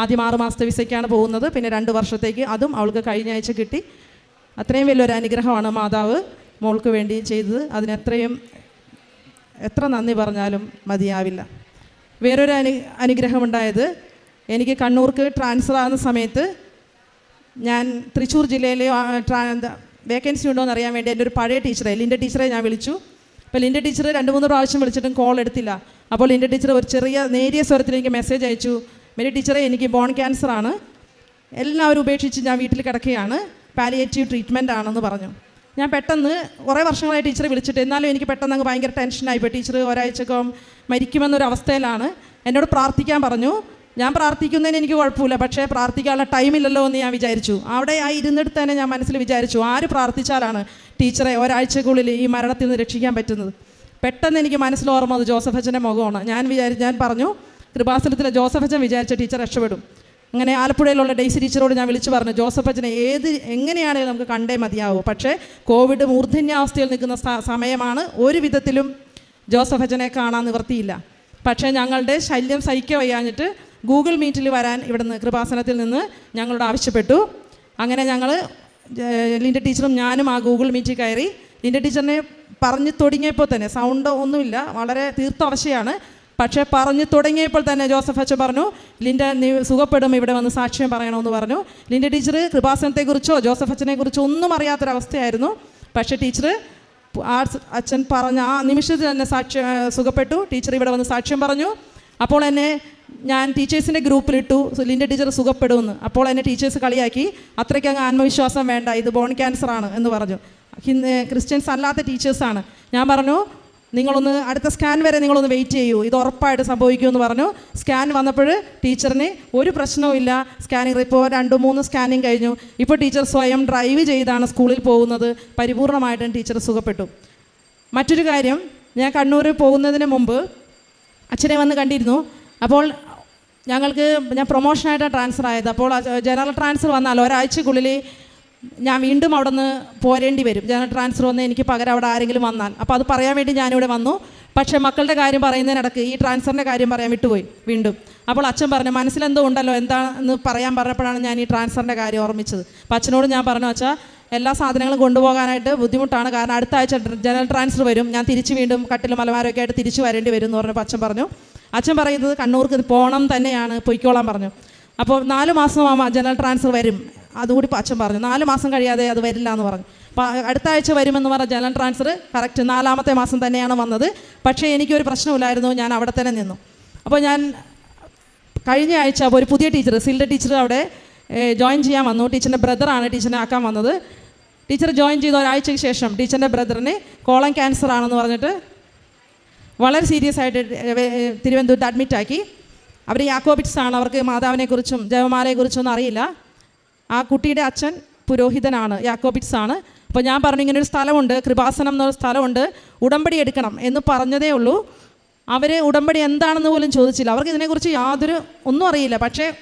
[SPEAKER 4] ആദ്യം ആറ് മാസത്തെ വിസയ്ക്കാണ് പോകുന്നത്. പിന്നെ രണ്ട് വർഷത്തേക്ക് അതും അവൾക്ക് കഴിഞ്ഞ ആഴ്ച കിട്ടി. അത്രയും വലിയൊരു അനുഗ്രഹമാണ് മാതാവ് മോൾക്ക് വേണ്ടി ചെയ്തത്. അതിനെത്രയും എത്ര നന്ദി പറഞ്ഞാലും മതിയാവില്ല. വേറൊരു അനു അനുഗ്രഹമുണ്ടായത് എനിക്ക് കണ്ണൂർക്ക് ട്രാൻസ്ഫർ ആകുന്ന സമയത്ത് ഞാൻ തൃശ്ശൂർ ജില്ലയിലെ വേക്കൻസി ഉണ്ടോ എന്ന് അറിയാൻ വേണ്ടി എന്റെ ഒരു പഴയ ടീച്ചറെ ലിന്റെ ടീച്ചറെ ഞാൻ വിളിച്ചു. അപ്പോൾ ലിന്റെ ടീച്ചർ രണ്ട് മൂന്ന് പ്രാവശ്യം വിളിച്ചിട്ടും കോൾ എടുത്തില്ല. അപ്പോൾ ലിന്റെ ടീച്ചർ ഒരു ചെറിയ നേരിയ സ്വരത്തിൽ എനിക്ക് മെസ്സേജ് അയച്ചു. മേരി ടീച്ചറെ എനിക്ക് ബോൺ ക്യാൻസർ ആണ്. എല്ലാവരും ഉപേക്ഷിച്ച് ഞാൻ വീട്ടിൽ കിടക്കുകയാണ്. പാലിയേറ്റീവ് ട്രീറ്റ്മെന്റ് ആണെന്ന് പറഞ്ഞു. ഞാൻ പെട്ടെന്ന് കുറേ വർഷങ്ങളായി ടീച്ചറെ വിളിച്ചിട്ട് എന്നാലും എനിക്ക് പെട്ടെന്ന് അങ്ങ് ഭയങ്കര ടെൻഷനായിപ്പോയി ടീച്ചർ ഒരാഴ്ചക്കും മരിക്കുമെന്നൊരു അവസ്ഥയിലാണ്. എന്നോട് പ്രാർത്ഥിക്കാൻ പറഞ്ഞു. ഞാൻ പ്രാർത്ഥിക്കുന്നതിന് എനിക്ക് കുഴപ്പമില്ല പക്ഷേ പ്രാർത്ഥിക്കാനുള്ള ടൈമില്ലല്ലോ എന്ന് ഞാൻ വിചാരിച്ചു. അവിടെ ആ ഇരുന്നിടത്ത് തന്നെ ഞാൻ മനസ്സിൽ വിചാരിച്ചു ആര് പ്രാർത്ഥിച്ചാലാണ് ടീച്ചറെ ഒരാഴ്ചക്കുള്ളിൽ ഈ മരണത്തിൽ നിന്ന് രക്ഷിക്കാൻ പറ്റുന്നത്? പെട്ടെന്ന് എനിക്ക് മനസ്സിൽ ഓർമ്മ അത് ജോസഫ് അച്ഛന്റെ മുഖമാണ്. ഞാൻ വിചാരി ഞാൻ പറഞ്ഞു കൃപാസനത്തിലെ ജോസഫ് അച്ഛൻ വിചാരിച്ച ടീച്ചർ രക്ഷപ്പെടും. അങ്ങനെ ആലപ്പുഴയിലുള്ള ഡെയ്സി ടീച്ചറോട് ഞാൻ വിളിച്ചു പറഞ്ഞു ജോസഫ് അച്ഛനെ ഏത് എങ്ങനെയാണെങ്കിലും നമുക്ക് കണ്ടേ മതിയാവൂ. പക്ഷേ കോവിഡ് മൂർധന്യാവസ്ഥയിൽ നിൽക്കുന്ന സമയമാണ് ഒരു വിധത്തിലും ജോസഫ് അച്ഛനെ കാണാൻ നിവർത്തിയില്ല പക്ഷേ ഞങ്ങളുടെ ശല്യം സഹിക്കുക വയ്യാഞ്ഞിട്ട് ഗൂഗിൾ മീറ്റിൽ വരാൻ ഇവിടുന്ന് കൃപാസനത്തിൽ നിന്ന് ഞങ്ങളോട് ആവശ്യപ്പെട്ടു. അങ്ങനെ ഞങ്ങൾ ലിന്റെ ടീച്ചറും ഞാനും ആ ഗൂഗിൾ മീറ്റിൽ കയറി. ലിന്റെ ടീച്ചറിനെ പറഞ്ഞു തുടങ്ങിയപ്പോൾ തന്നെ സൗണ്ട് ഒന്നുമില്ല വളരെ തീർത്ത അവശയാണ്. പക്ഷേ പറഞ്ഞു തുടങ്ങിയപ്പോൾ തന്നെ ജോസഫ് അച്ഛൻ പറഞ്ഞു ലിൻഡ നീ സുഖപ്പെടും ഇവിടെ വന്ന് സാക്ഷ്യം പറയണമെന്ന് പറഞ്ഞു. ലിൻഡ ടീച്ചർ കൃപാസനത്തെക്കുറിച്ചോ ജോസഫ് അച്ഛനെക്കുറിച്ചോ ഒന്നും അറിയാത്തൊരവസ്ഥയായിരുന്നു. പക്ഷേ ടീച്ചർ ആ അച്ഛൻ പറഞ്ഞ ആ നിമിഷത്തിൽ തന്നെ സാക്ഷ്യം സുഖപ്പെട്ടു. ടീച്ചർ ഇവിടെ വന്ന് സാക്ഷ്യം പറഞ്ഞു. അപ്പോൾ എന്നെ ഞാൻ ടീച്ചേഴ്സിന്റെ ഗ്രൂപ്പിലിട്ടു. Linda teacher സുഖപ്പെടുമെന്ന്. അപ്പോൾ എന്നെ ടീച്ചേഴ്സ് കളിയാക്കി. അത്രയ്ക്ക് അങ്ങ് ആത്മവിശ്വാസം വേണ്ട. ഇത് ബോൺ ക്യാൻസറാണ് എന്ന് പറഞ്ഞു. ക്രിസ്ത്യൻസ് അല്ലാത്ത ടീച്ചേഴ്സാണ്. ഞാൻ പറഞ്ഞു നിങ്ങളൊന്ന് അടുത്ത സ്കാൻ വരെ നിങ്ങളൊന്ന് വെയിറ്റ് ചെയ്യൂ. ഇത് ഉറപ്പായിട്ട് സംഭവിക്കുമെന്ന് പറഞ്ഞു. സ്കാൻ വന്നപ്പോൾ ടീച്ചറിന് ഒരു പ്രശ്നവും ഇല്ല. സ്കാനിങ് ഇപ്പോൾ രണ്ട് മൂന്ന് സ്കാനിങ് കഴിഞ്ഞു. ഇപ്പോൾ ടീച്ചർ സ്വയം ഡ്രൈവ് ചെയ്താണ് സ്കൂളിൽ പോകുന്നത്. പരിപൂർണമായിട്ടും ടീച്ചർ സുഖപ്പെട്ടു. മറ്റൊരു കാര്യം ഞാൻ കണ്ണൂർ പോകുന്നതിന് മുമ്പ് അച്ഛനെ വന്ന് കണ്ടിരുന്നു. അപ്പോൾ ഞങ്ങൾക്ക് ഞാൻ പ്രൊമോഷനായിട്ടാണ് ട്രാൻസ്ഫർ ആയത്. അപ്പോൾ ജനറൽ ട്രാൻസ്ഫർ വന്നാൽ ഒരാഴ്ചക്കുള്ളിൽ ഞാൻ വീണ്ടും അവിടെ നിന്ന് പോരേണ്ടി വരും. ജനറൽ ട്രാൻസ്ഫർ വന്ന് എനിക്ക് പകരം അവിടെ ആരെങ്കിലും വന്നാൽ. അപ്പോൾ അത് പറയാൻ വേണ്ടി ഞാനിവിടെ വന്നു. പക്ഷേ മക്കളുടെ കാര്യം പറയുന്നതിനിടക്ക് ഈ ട്രാൻസ്ഫറിന്റെ കാര്യം പറയാൻ വിട്ടുപോയി വീണ്ടും. അപ്പോൾ അച്ഛൻ പറഞ്ഞു മനസ്സിലെന്തോ ഉണ്ടല്ലോ എന്താണെന്ന് പറയാൻ പറഞ്ഞപ്പോഴാണ് ഞാൻ ഈ ട്രാൻസ്ഫറിന്റെ കാര്യം ഓർമ്മിച്ചത്. അപ്പോൾ അച്ഛനോട് ഞാൻ പറഞ്ഞു അച്ഛാ എല്ലാ സാധനങ്ങളും കൊണ്ടുപോകാനായിട്ട് ബുദ്ധിമുട്ടാണ്. കാരണം അടുത്ത ആഴ്ച ജനറൽ ട്രാൻസ്ഫർ വരും. ഞാൻ തിരിച്ച് വീണ്ടും കട്ടിലും മലമാരൊക്കെ ആയിട്ട് തിരിച്ചു വരേണ്ടി വരും എന്ന് പറഞ്ഞപ്പോൾ അച്ഛൻ പറഞ്ഞു. അച്ഛൻ പറയുന്നത് കണ്ണൂർക്ക് പോകണം തന്നെയാണ് പൊയ്ക്കോളാൻ പറഞ്ഞു. അപ്പോൾ നാല് മാസം ആവാം ജനറൽ ട്രാൻസ്ഫർ വരും. അതുകൂടി അച്ഛൻ പറഞ്ഞു. നാല് മാസം കഴിയാതെ അത് വരില്ല എന്ന് പറഞ്ഞു. അടുത്ത ആഴ്ച വരുമെന്ന് പറഞ്ഞ ജലൻ ട്രാൻസ്ഫർ കറക്റ്റ് നാലാമത്തെ മാസം തന്നെയാണ് വന്നത്. പക്ഷേ എനിക്കൊരു പ്രശ്നമില്ലായിരുന്നു ഞാൻ അവിടെ തന്നെ നിന്നു. അപ്പോൾ ഞാൻ കഴിഞ്ഞ ആഴ്ച ഒരു പുതിയ ടീച്ചർ സിൽഡ ടീച്ചർ അവിടെ ജോയിൻ ചെയ്യാൻ വന്നു. ടീച്ചറിന്റെ ബ്രദറാണ് ടീച്ചറിനെ ആക്കാൻ വന്നത്. ടീച്ചർ ജോയിൻ ചെയ്ത ഒരാഴ്ചയ്ക്ക് ശേഷം ടീച്ചറിന്റെ ബ്രദറിന് കോളം ക്യാൻസർ ആണെന്ന് പറഞ്ഞിട്ട് വളരെ സീരിയസ് ആയിട്ട് തിരുവനന്തപുരത്ത് അഡ്മിറ്റ് ആക്കി. അവർ യാക്കോബിറ്റ്സ് ആണ് അവർക്ക് മാതാവിനെക്കുറിച്ചും ജപമാലയെക്കുറിച്ചും ഒന്നും അറിയില്ല. ആ കുട്ടിയുടെ അച്ഛൻ പുരോഹിതനാണ് യാക്കോബിറ്റ്സ് ആണ്. അപ്പോൾ ഞാൻ പറഞ്ഞു ഇങ്ങനെ ഒരു സ്ഥലമുണ്ട് കൃപാസനം എന്നൊരു സ്ഥലമുണ്ട് ഉടമ്പടി എടുക്കണം. എന്ന് പറഞ്ഞതേ ഉള്ളൂ. അവർ ഉടമ്പടി എന്താണെന്ന് പോലും ചോദിച്ചില്ല. അവർക്ക് ഇതിനെക്കുറിച്ച് യാതൊരു ഒന്നും അറിയില്ല. പക്ഷേ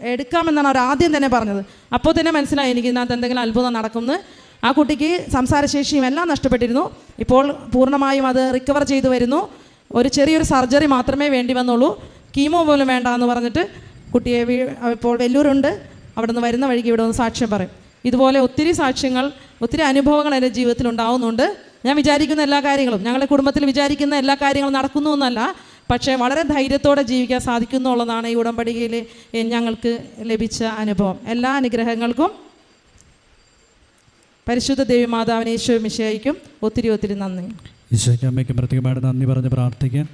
[SPEAKER 4] എടുക്കാമെന്നാണ് അവർ ആദ്യം തന്നെ പറഞ്ഞത്. അപ്പോൾ തന്നെ മനസ്സിലായി എനിക്ക് ഇതിനകത്ത് എന്തെങ്കിലും അത്ഭുതം നടക്കുമെന്ന്. ആ കുട്ടിക്ക് സംസാരശേഷിയും എല്ലാം നഷ്ടപ്പെട്ടിരുന്നു. ഇപ്പോൾ പൂർണമായും അത് റിക്കവർ ചെയ്തു വരുന്നു. ഒരു ചെറിയൊരു സർജറി മാത്രമേ വേണ്ടി വന്നുള്ളൂ. കീമോ പോലും വേണ്ട എന്ന് പറഞ്ഞിട്ട് കുട്ടിയെ ഇപ്പോൾ വെല്ലൂരുണ്ട്. അവിടെ നിന്ന് വരുന്ന വഴിക്ക് ഇവിടെ ഒന്ന് സാക്ഷ്യം പറയും. ഇതുപോലെ ഒത്തിരി സാക്ഷ്യങ്ങൾ ഒത്തിരി അനുഭവങ്ങൾ എന്റെ ജീവിതത്തിൽ ഉണ്ടാവുന്നുണ്ട്. ഞാൻ വിചാരിക്കുന്ന എല്ലാ കാര്യങ്ങളും ഞങ്ങളുടെ കുടുംബത്തിൽ വിചാരിക്കുന്ന എല്ലാ കാര്യങ്ങളും നടക്കുന്നു എന്നല്ല പക്ഷേ വളരെ ധൈര്യത്തോടെ ജീവിക്കാൻ സാധിക്കുന്നു എന്നുള്ളതാണ് ഈ ഉടമ്പടിയിൽ ഞങ്ങൾക്ക് ലഭിച്ച അനുഭവം. എല്ലാ അനുഗ്രഹങ്ങൾക്കും പരിശുദ്ധ ദേവി മാതാവിനെ ഈശോ മിശയ്ക്കും ഒത്തിരി ഒത്തിരി നന്ദി.
[SPEAKER 1] ഈശോയ്ക്ക് പ്രത്യേകമായിട്ട് നന്ദി പറഞ്ഞ് പ്രാർത്ഥിക്കാം.